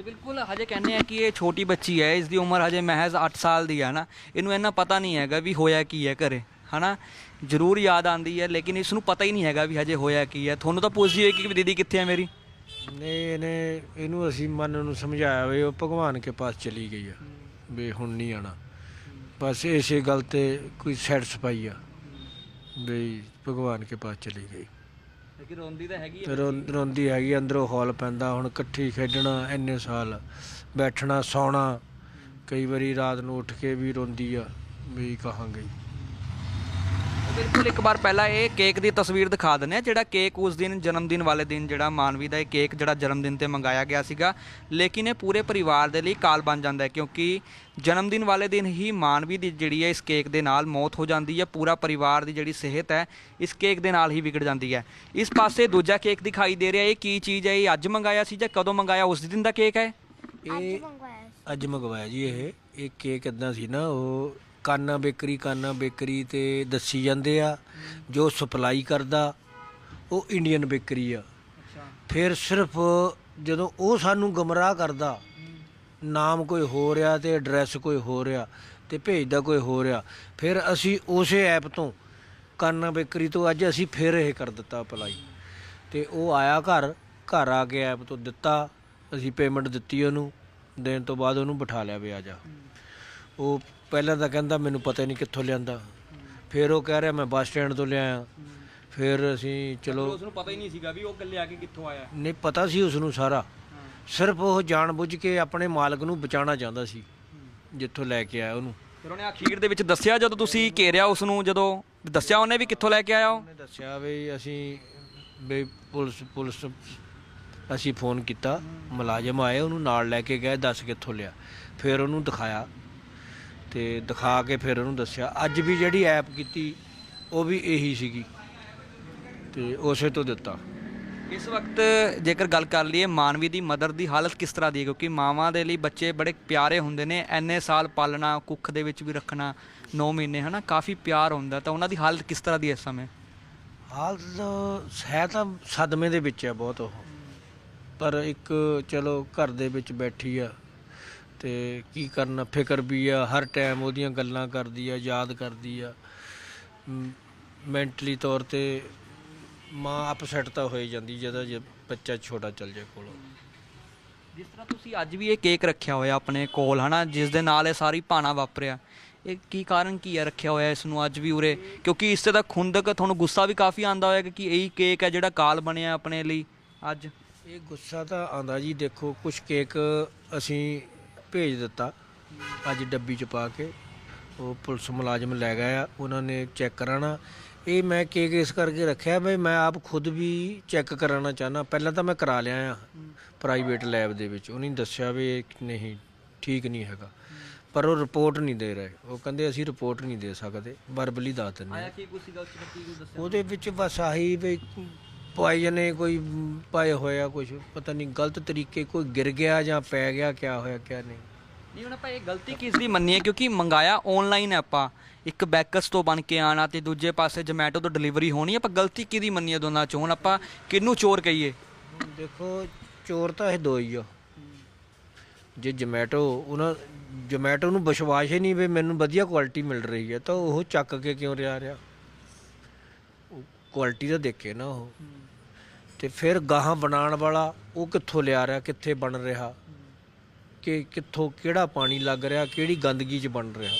ਤੇ ਬਿਲਕੁਲ ਹਜੇ ਕਹਿੰਦੇ ਆ ਕਿ ਇਹ ਛੋਟੀ ਬੱਚੀ ਹੈ ਇਸ ਦੀ ਉਮਰ ਹਜੇ ਮਹਿਜ਼ 8 ਸਾਲ ਦੀ ਹੈ ਨਾ। ਇਹਨੂੰ ਇੰਨਾ ਪਤਾ ਨਹੀਂ ਹੈਗਾ ਵੀ ਹੋਇਆ ਕੀ ਹੈ ਘਰੇ, ਹਨਾ? ਜ਼ਰੂਰ ਯਾਦ ਆਂਦੀ ਹੈ, ਲੇਕਿਨ ਇਸ ਨੂੰ ਪਤਾ ਹੀ ਨਹੀਂ ਹੈਗਾ ਵੀ ਹਜੇ ਹੋਇਆ ਕੀ ਹੈ। ਤੁਹਾਨੂੰ ਤਾਂ ਪੁੱਛਦੀ ਹੋਈ ਕਿ ਦੀਦੀ ਕਿੱਥੇ ਹੈ ਮੇਰੀ? ਨੇ ਇਹਨੇ, ਇਹਨੂੰ ਅਸੀਂ ਮਨ ਨੂੰ ਸਮਝਾਇਆ ਵੀ ਉਹ ਭਗਵਾਨ ਕੇ ਪਾਸ ਚਲੀ ਗਈ ਆ, ਵੀ ਹੁਣ ਨਹੀਂ ਆਣਾ ਬਸ ਇਸੇ ਗੱਲ ਤੇ ਕੋਈ ਸੈਟਸਫਾਈ ਆ, ਵੀ ਭਗਵਾਨ ਕੇ ਪਾਸ ਚਲੀ ਗਈ। ਲੇਕਿਨ ਰੋਂਦੀ ਤਾਂ ਹੈਗੀ ਤੇ ਰੋਂ- ਰੋਂਦੀ ਹੈਗੀ ਅੰਦਰੋਂ ਹੌਲ ਪੈਂਦਾ, ਹੁਣ ਇਕੱਠੀ ਖੇਡਣਾ ਇੰਨੇ ਸਾਲ, ਬੈਠਣਾ, ਸੌਣਾ, ਕਈ ਵਾਰੀ ਰਾਤ ਨੂੰ ਉੱਠ ਕੇ ਵੀ ਰੋਂਦੀ ਆ, ਵੀ ਕਹਾਂਗੇ। ਬਿਲਕੁਲ ਇੱਕ ਵਾਰ ਪਹਿਲਾਂ ਇਹ ਕੇਕ ਦੀ ਤਸਵੀਰ ਦਿਖਾ ਦਿੰਦੇ ਆ ਜਿਹੜਾ ਕੇਕ ਉਸ ਦਿਨ ਜਨਮ ਦਿਨ ਵਾਲੇ ਦਿਨ ਜਿਹੜਾ ਮਾਨਵੀ ਦਾ ਇਹ ਕੇਕ ਜਿਹੜਾ ਜਨਮ ਦਿਨ ਤੇ ਮੰਗਾਇਆ ਗਿਆ ਸੀਗਾ। ਲੇਕਿਨ ਇਹ ਪੂਰੇ ਪਰਿਵਾਰ ਦੇ ਲਈ ਕਾਲ ਬਣ ਜਾਂਦਾ ਹੈ ਕਿਉਂਕਿ ਜਨਮ ਦਿਨ ਵਾਲੇ ਦਿਨ ਹੀ ਮਾਨਵੀ ਦੀ ਜਿਹੜੀ ਹੈ ਇਸ ਕੇਕ ਦੇ ਨਾਲ ਮੌਤ ਹੋ ਜਾਂਦੀ ਹੈ ਪੂਰਾ ਪਰਿਵਾਰ ਦੀ ਜਿਹੜੀ ਸਿਹਤ ਹੈ ਇਸ ਕੇਕ ਦੇ ਨਾਲ ਹੀ ਵਿਗੜ ਜਾਂਦੀ ਹੈ। ਇਸ ਪਾਸੇ ਦੂਜਾ ਕੇਕ ਦਿਖਾਈ ਦੇ ਰਿਹਾ ਇਹ ਕੀ ਚੀਜ਼ ਹੈ ਇਹ ਅੱਜ ਮੰਗਾਇਆ ਸੀ ਜਾਂ ਕਦੋਂ ਮੰਗਾਇਆ ਉਸ ਦਿਨ ਦਾ ਕੇਕ ਹੈ? ਇਹ ਅੱਜ ਮੰਗਵਾਇਆ ਜੀ ਇਹ ਇਹ ਕੇਕ ਇਦਾਂ ਸੀ ਨਾ ਉਹ ਕਾਨਾ ਬੇਕਰੀ ਕਾਨਾ ਬੇਕਰੀ ਤੇ ਦੱਸੀ ਜਾਂਦੇ ਆ ਜੋ ਸਪਲਾਈ ਕਰਦਾ ਉਹ ਇੰਡੀਅਨ ਬੇਕਰੀ ਆ। ਫਿਰ ਸਿਰਫ ਜਦੋਂ ਉਹ ਸਾਨੂੰ ਗਮਰਾਹ ਕਰਦਾ ਨਾਮ ਕੋਈ ਹੋ ਰਿਹਾ ਤੇ ਐਡਰੈਸ ਕੋਈ ਹੋ ਰਿਹਾ ਤੇ ਭੇਜਦਾ ਕੋਈ ਹੋ ਰਿਹਾ ਫਿਰ ਅਸੀਂ ਉਸੇ ਐਪ ਤੋਂ ਕਾਨਾ ਬੇਕਰੀ ਤੋਂ ਅੱਜ ਅਸੀਂ ਫੇਰ ਇਹ ਕਰ ਦਿੱਤਾ ਅਪਲਾਈ ਤੇ ਉਹ ਆਇਆ ਘਰ ਘਰ ਆ ਕੇ ਐਪ ਤੋਂ ਦਿੱਤਾ ਅਸੀਂ ਪੇਮੈਂਟ ਦਿੱਤੀ ਉਹਨੂੰ ਦੇਣ ਤੋਂ ਬਾਅਦ ਉਹਨੂੰ ਬਿਠਾ ਲਿਆ ਵੀ ਆ ਜਾ। ਉਹ ਪਹਿਲਾਂ ਤਾਂ ਕਹਿੰਦਾ ਮੈਨੂੰ ਪਤਾ ਹੀ ਨਹੀਂ ਕਿੱਥੋਂ ਲਿਆਂਦਾ। ਫਿਰ ਉਹ ਕਹਿ ਰਿਹਾ ਮੈਂ ਬੱਸ ਸਟੈਂਡ ਤੋਂ ਲਿਆਇਆ। ਫਿਰ ਅਸੀਂ ਚਲੋ ਉਸ ਨੂੰ ਪਤਾ ਹੀ ਨਹੀਂ ਸੀਗਾ ਵੀ ਉਹ ਗੱਲੇ ਆ ਕੇ ਕਿੱਥੋਂ ਆਇਆ। ਨਹੀਂ ਪਤਾ ਸੀ ਉਸ ਨੂੰ ਸਾਰਾ। ਸਿਰਫ ਉਹ ਜਾਣਬੁੱਝ ਕੇ ਆਪਣੇ ਮਾਲਕ ਨੂੰ ਬਚਾਉਣਾ ਚਾਹੁੰਦਾ ਸੀ ਜਿੱਥੋਂ ਲੈ ਕੇ ਆਇਆ ਉਹਨੂੰ। ਫਿਰ ਉਹਨੇ ਅਖੀਰ ਦੇ ਵਿੱਚ ਦੱਸਿਆ ਜਦੋਂ ਤੁਸੀਂ ਘੇਰਿਆ ਉਸ ਨੂੰ ਜਦੋਂ ਦੱਸਿਆ ਉਹਨੇ ਵੀ ਕਿੱਥੋਂ ਲੈ ਕੇ ਆਇਆ ਉਹ? ਉਹਨੇ ਦੱਸਿਆ ਵੀ ਅਸੀਂ ਵੀ ਪੁਲਿਸ ਪੁਲਿਸ ਅਸੀਂ ਫੋਨ ਕੀਤਾ ਮੁਲਾਜ਼ਮ ਆਏ ਉਹਨੂੰ ਨਾਲ ਲੈ ਕੇ ਗਏ ਦੱਸ ਕਿੱਥੋਂ ਲਿਆ। ਫਿਰ ਉਹਨੂੰ ਦਿਖਾਇਆ। ਤੇ ਦਿਖਾ ਕੇ ਫਿਰ ਉਹਨੂੰ ਦੱਸਿਆ। ਅੱਜ ਵੀ ਜਿਹੜੀ ਐਪ ਕੀਤੀ ਉਹ ਵੀ ਇਹੀ ਸੀਗੀ। ਤੇ ਉਸੇ ਤੋਂ ਦਿੱਤਾ। ਇਸ ਵਕਤ ਜੇਕਰ ਗੱਲ ਕਰ ਲਈਏ ਮਾਨਵੀ ਦੀ ਮਦਰ ਦੀ ਹਾਲਤ ਕਿਸ ਤਰ੍ਹਾਂ ਦੀ ਹੈ? ਕਿਉਂਕਿ ਮਾਵਾਂ ਦੇ ਲਈ ਬੱਚੇ ਬੜੇ ਪਿਆਰੇ ਹੁੰਦੇ ਨੇ। ਐਨੇ ਸਾਲ ਪਾਲਣਾ ਕੁੱਖ ਦੇ ਵਿੱਚ ਵੀ ਰੱਖਣਾ 9 ਮਹੀਨੇ ਹਨਾ ਕਾਫੀ ਪਿਆਰ ਹੁੰਦਾ। ਤਾਂ ਉਹਨਾਂ ਦੀ ਹਾਲਤ ਕਿਸ ਤਰ੍ਹਾਂ ਦੀ ਹੈ ਇਸ ਸਮੇਂ? ਹਾਲਤ ਹੈ ਤਾਂ ਸਦਮੇ ਦੇ ਵਿੱਚ ਹੈ ਬਹੁਤ ਉਹ। ਪਰ ਇੱਕ ਚਲੋ ਘਰ ਦੇ ਵਿੱਚ ਬੈਠੀ ਆ। ਤੇ ਕੀ ਕਰਨਾ ਫਿਕਰ ਵੀ ਆ ਹਰ ਟਾਈਮ ਉਹਦੀਆਂ ਗੱਲਾਂ ਕਰਦੀ ਆ ਯਾਦ ਕਰਦੀ ਆ। ਮੈਂਟਲੀ ਤੌਰ ਤੇ ਮਾਂ ਅਪਸੈਟ ਤਾਂ ਹੋਈ ਜਾਂਦੀ ਜਦੋਂ ਜੇ ਬੱਚਾ ਛੋਟਾ ਚੱਲ ਜਾਏ ਕੋਲੋਂ। ਜਿਸ ਤਰ੍ਹਾਂ ਤੁਸੀਂ ਅੱਜ ਵੀ ਇਹ ਕੇਕ ਰੱਖਿਆ ਹੋਇਆ ਆਪਣੇ ਕੋਲ ਹਨਾ? ਜਿਸ ਦੇ ਨਾਲ ਇਹ ਸਾਰੀ ਭਾਣਾ ਵਾਪਰਿਆ। ਇਹ ਕੀ ਕਾਰਨ ਕੀ ਹੈ ਰੱਖਿਆ ਹੋਇਆ ਇਸ ਨੂੰ ਅੱਜ ਵੀ ਉਰੇ? ਕਿਉਂਕਿ ਇਸ ਤੇ ਤਾਂ ਖੁੰਦਕ ਤੁਹਾਨੂੰ ਗੁੱਸਾ ਵੀ ਕਾਫੀ ਆਂਦਾ ਹੋਇਆ ਕਿ ਇਹੀ ਕੇਕ ਹੈ ਜਿਹੜਾ ਕਾਲ ਬਣਿਆ ਆਪਣੇ ਲਈ ਅੱਜ। ਇਹ ਗੁੱਸਾ ਤਾਂ ਆਂਦਾ ਜੀ ਦੇਖੋ ਕੁਝ ਕੇਕ ਅਸੀਂ ਭੇਜ ਦਿੱਤਾ। ਅੱਜ ਡੱਬੀ ਚ ਪਾ ਕੇ ਉਹ ਪੁਲਿਸ ਮੁਲਾਜ਼ਮ ਲੈ ਗਏ ਆ। ਉਹਨਾਂ ਨੇ ਚੈੱਕ ਕਰਾਣਾ। ਇਹ ਮੈਂ ਕੇਕ ਇਸ ਕਰਕੇ ਰੱਖਿਆ ਵੀ ਮੈਂ ਆਪ ਖੁਦ ਵੀ ਚੈੱਕ ਕਰਾਉਣਾ ਚਾਹਨਾ ਪਹਿਲਾਂ ਤਾਂ ਮੈਂ ਕਰਾ ਲਿਆ ਆ ਪ੍ਰਾਈਵੇਟ ਲੈਬ ਦੇ ਵਿੱਚ। ਉਹਨੇ ਦੱਸਿਆ ਵੀ ਨਹੀਂ ਠੀਕ ਨਹੀਂ ਹੈਗਾ। ਪਰ ਉਹ ਰਿਪੋਰਟ ਨਹੀਂ ਦੇ ਰਹੇ। ਉਹ ਕਹਿੰਦੇ ਅਸੀਂ ਰਿਪੋਰਟ ਨਹੀਂ ਦੇ ਸਕਦੇ। ਵਰਬਲੀ ਦੱਸ ਦਿੰਦੇ। ਆਇਆ ਕੀ ਕੁਝ ਸੀਗਾ ਉਸ ਕੀ ਦੱਸਿਆ? ਉਹਦੇ ਵਿੱਚ ਬਸ ਆਹੀ ਵੀ ਪਾਈ ਨੇ ਕੋਈ ਪਾਏ ਹੋਇਆ ਕੁਝ ਪਤਾ ਨਹੀਂ ਗਲਤ ਤਰੀਕੇ ਕੋਈ ਗਿਰ ਗਿਆ ਜਾਂ ਪੈ ਗਿਆ ਕਿਆ ਹੋਇਆ ਕਿਆ ਨਹੀਂ। ਨਹੀਂ ਹੁਣ ਆਪਾਂ ਇਹ ਗਲਤੀ ਕਿਸ ਦੀ ਮੰਨੀ ਹੈ ਕਿਉਂਕਿ ਮੰਗਾਇਆ ਆਨਲਾਈਨ ਹੈ ਆਪਾਂ। ਇੱਕ ਬੈਕਸ ਤੋਂ ਬਣ ਕੇ ਆਣਾ ਤੇ ਦੂਜੇ ਪਾਸੇ ਜੋਮੈਟੋ ਤੋਂ ਡਿਲੀਵਰੀ ਹੋਣੀ ਆਪਾਂ ਗਲਤੀ ਕਿਹਦੀ ਮੰਨੀ ਹੈ ਦੋਨਾਂ ਚੋਂ? ਹੁਣ ਆਪਾਂ ਕਿਹਨੂੰ ਚੋਰ ਕਹੀਏ? ਦੇਖੋ ਚੋਰ ਤਾਂ ਇਹ ਦੋ ਹੀ ਆ। ਜੇ ਜੋਮੈਟੋ ਉਹਨਾਂ ਜੋਮੈਟੋ ਨੂੰ ਵਿਸ਼ਵਾਸ ਹੀ ਨਹੀਂ ਵੀ ਮੈਨੂੰ ਵਧੀਆ ਕੁਆਲਿਟੀ ਮਿਲ ਰਹੀ ਹੈ ਤਾਂ ਉਹ ਚੱਕ ਕੇ ਕਿਉਂ ਰਿਹਾ ਰਿਹਾ? ਕੁਆਲਿਟੀ ਤਾਂ ਦੇਖੇ ਨਾ ਉਹ। ਤੇ ਫਿਰ ਗਾਹਾਂ ਬਣਾਉਣ ਵਾਲਾ ਉਹ ਕਿੱਥੋਂ ਲਿਆ ਰਿਹਾ, ਕਿੱਥੇ ਬਣ ਰਿਹਾ? ਕਿ ਕਿੱਥੋਂ ਕਿਹੜਾ ਪਾਣੀ ਲੱਗ ਰਿਹਾ, ਕਿਹੜੀ ਗੰਦਗੀ 'ਚ ਬਣ ਰਿਹਾ?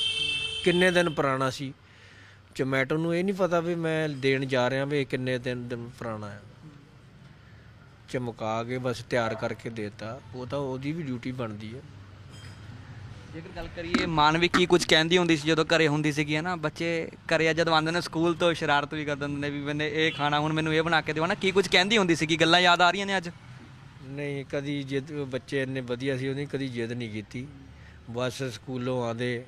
ਕਿੰਨੇ ਦਿਨ ਪੁਰਾਣਾ ਸੀ? ਜੋਮੈਟੋ ਨੂੰ ਇਹ ਨਹੀਂ ਪਤਾ ਵੀ ਮੈਂ ਦੇਣ ਜਾ ਰਿਹਾ ਵੀ ਇਹ ਕਿੰਨੇ ਦਿਨ ਦਿਨ ਪੁਰਾਣਾ ਹੈ ਚਮਕਾ ਕੇ ਬਸ ਤਿਆਰ ਕਰਕੇ ਦੇਤਾ। ਉਹ ਤਾਂ ਉਹਦੀ ਵੀ ਡਿਊਟੀ ਬਣਦੀ ਹੈ ਜੇਕਰ ਗੱਲ ਕਰੀਏ ਮਾਨਵੀ ਕੀ ਕੁਝ ਕਹਿੰਦੀ ਹੁੰਦੀ ਸੀ ਜਦੋਂ ਘਰੇ ਹੁੰਦੀ ਸੀਗੀ ਹੈ ਨਾ ਬੱਚੇ ਘਰੇ ਜਦੋਂ ਆਉਂਦੇ ਨੇ, ਸਕੂਲ ਤੋਂ ਸ਼ਰਾਰਤ ਵੀ ਕਰ ਦਿੰਦੇ ਨੇ ਵੀ ਮੈਨੇ ਇਹ ਖਾਣਾ, ਹੁਣ ਮੈਨੂੰ ਇਹ ਬਣਾ ਕੇ ਦਿਓ ਨਾ ਕੀ ਕੁਝ ਕਹਿੰਦੀ ਹੁੰਦੀ ਸੀਗੀ? ਗੱਲਾਂ ਯਾਦ ਆ ਰਹੀਆਂ ਨੇ ਅੱਜ? ਨਹੀਂ, ਕਦੀ ਜਿੱਦ, ਬੱਚੇ ਇੰਨੇ ਵਧੀਆ ਸੀ, ਉਹਨੇ ਕਦੀ ਜਿੱਦ ਨਹੀਂ ਕੀਤੀ। ਬਸ ਸਕੂਲੋਂ ਆਂਦੇ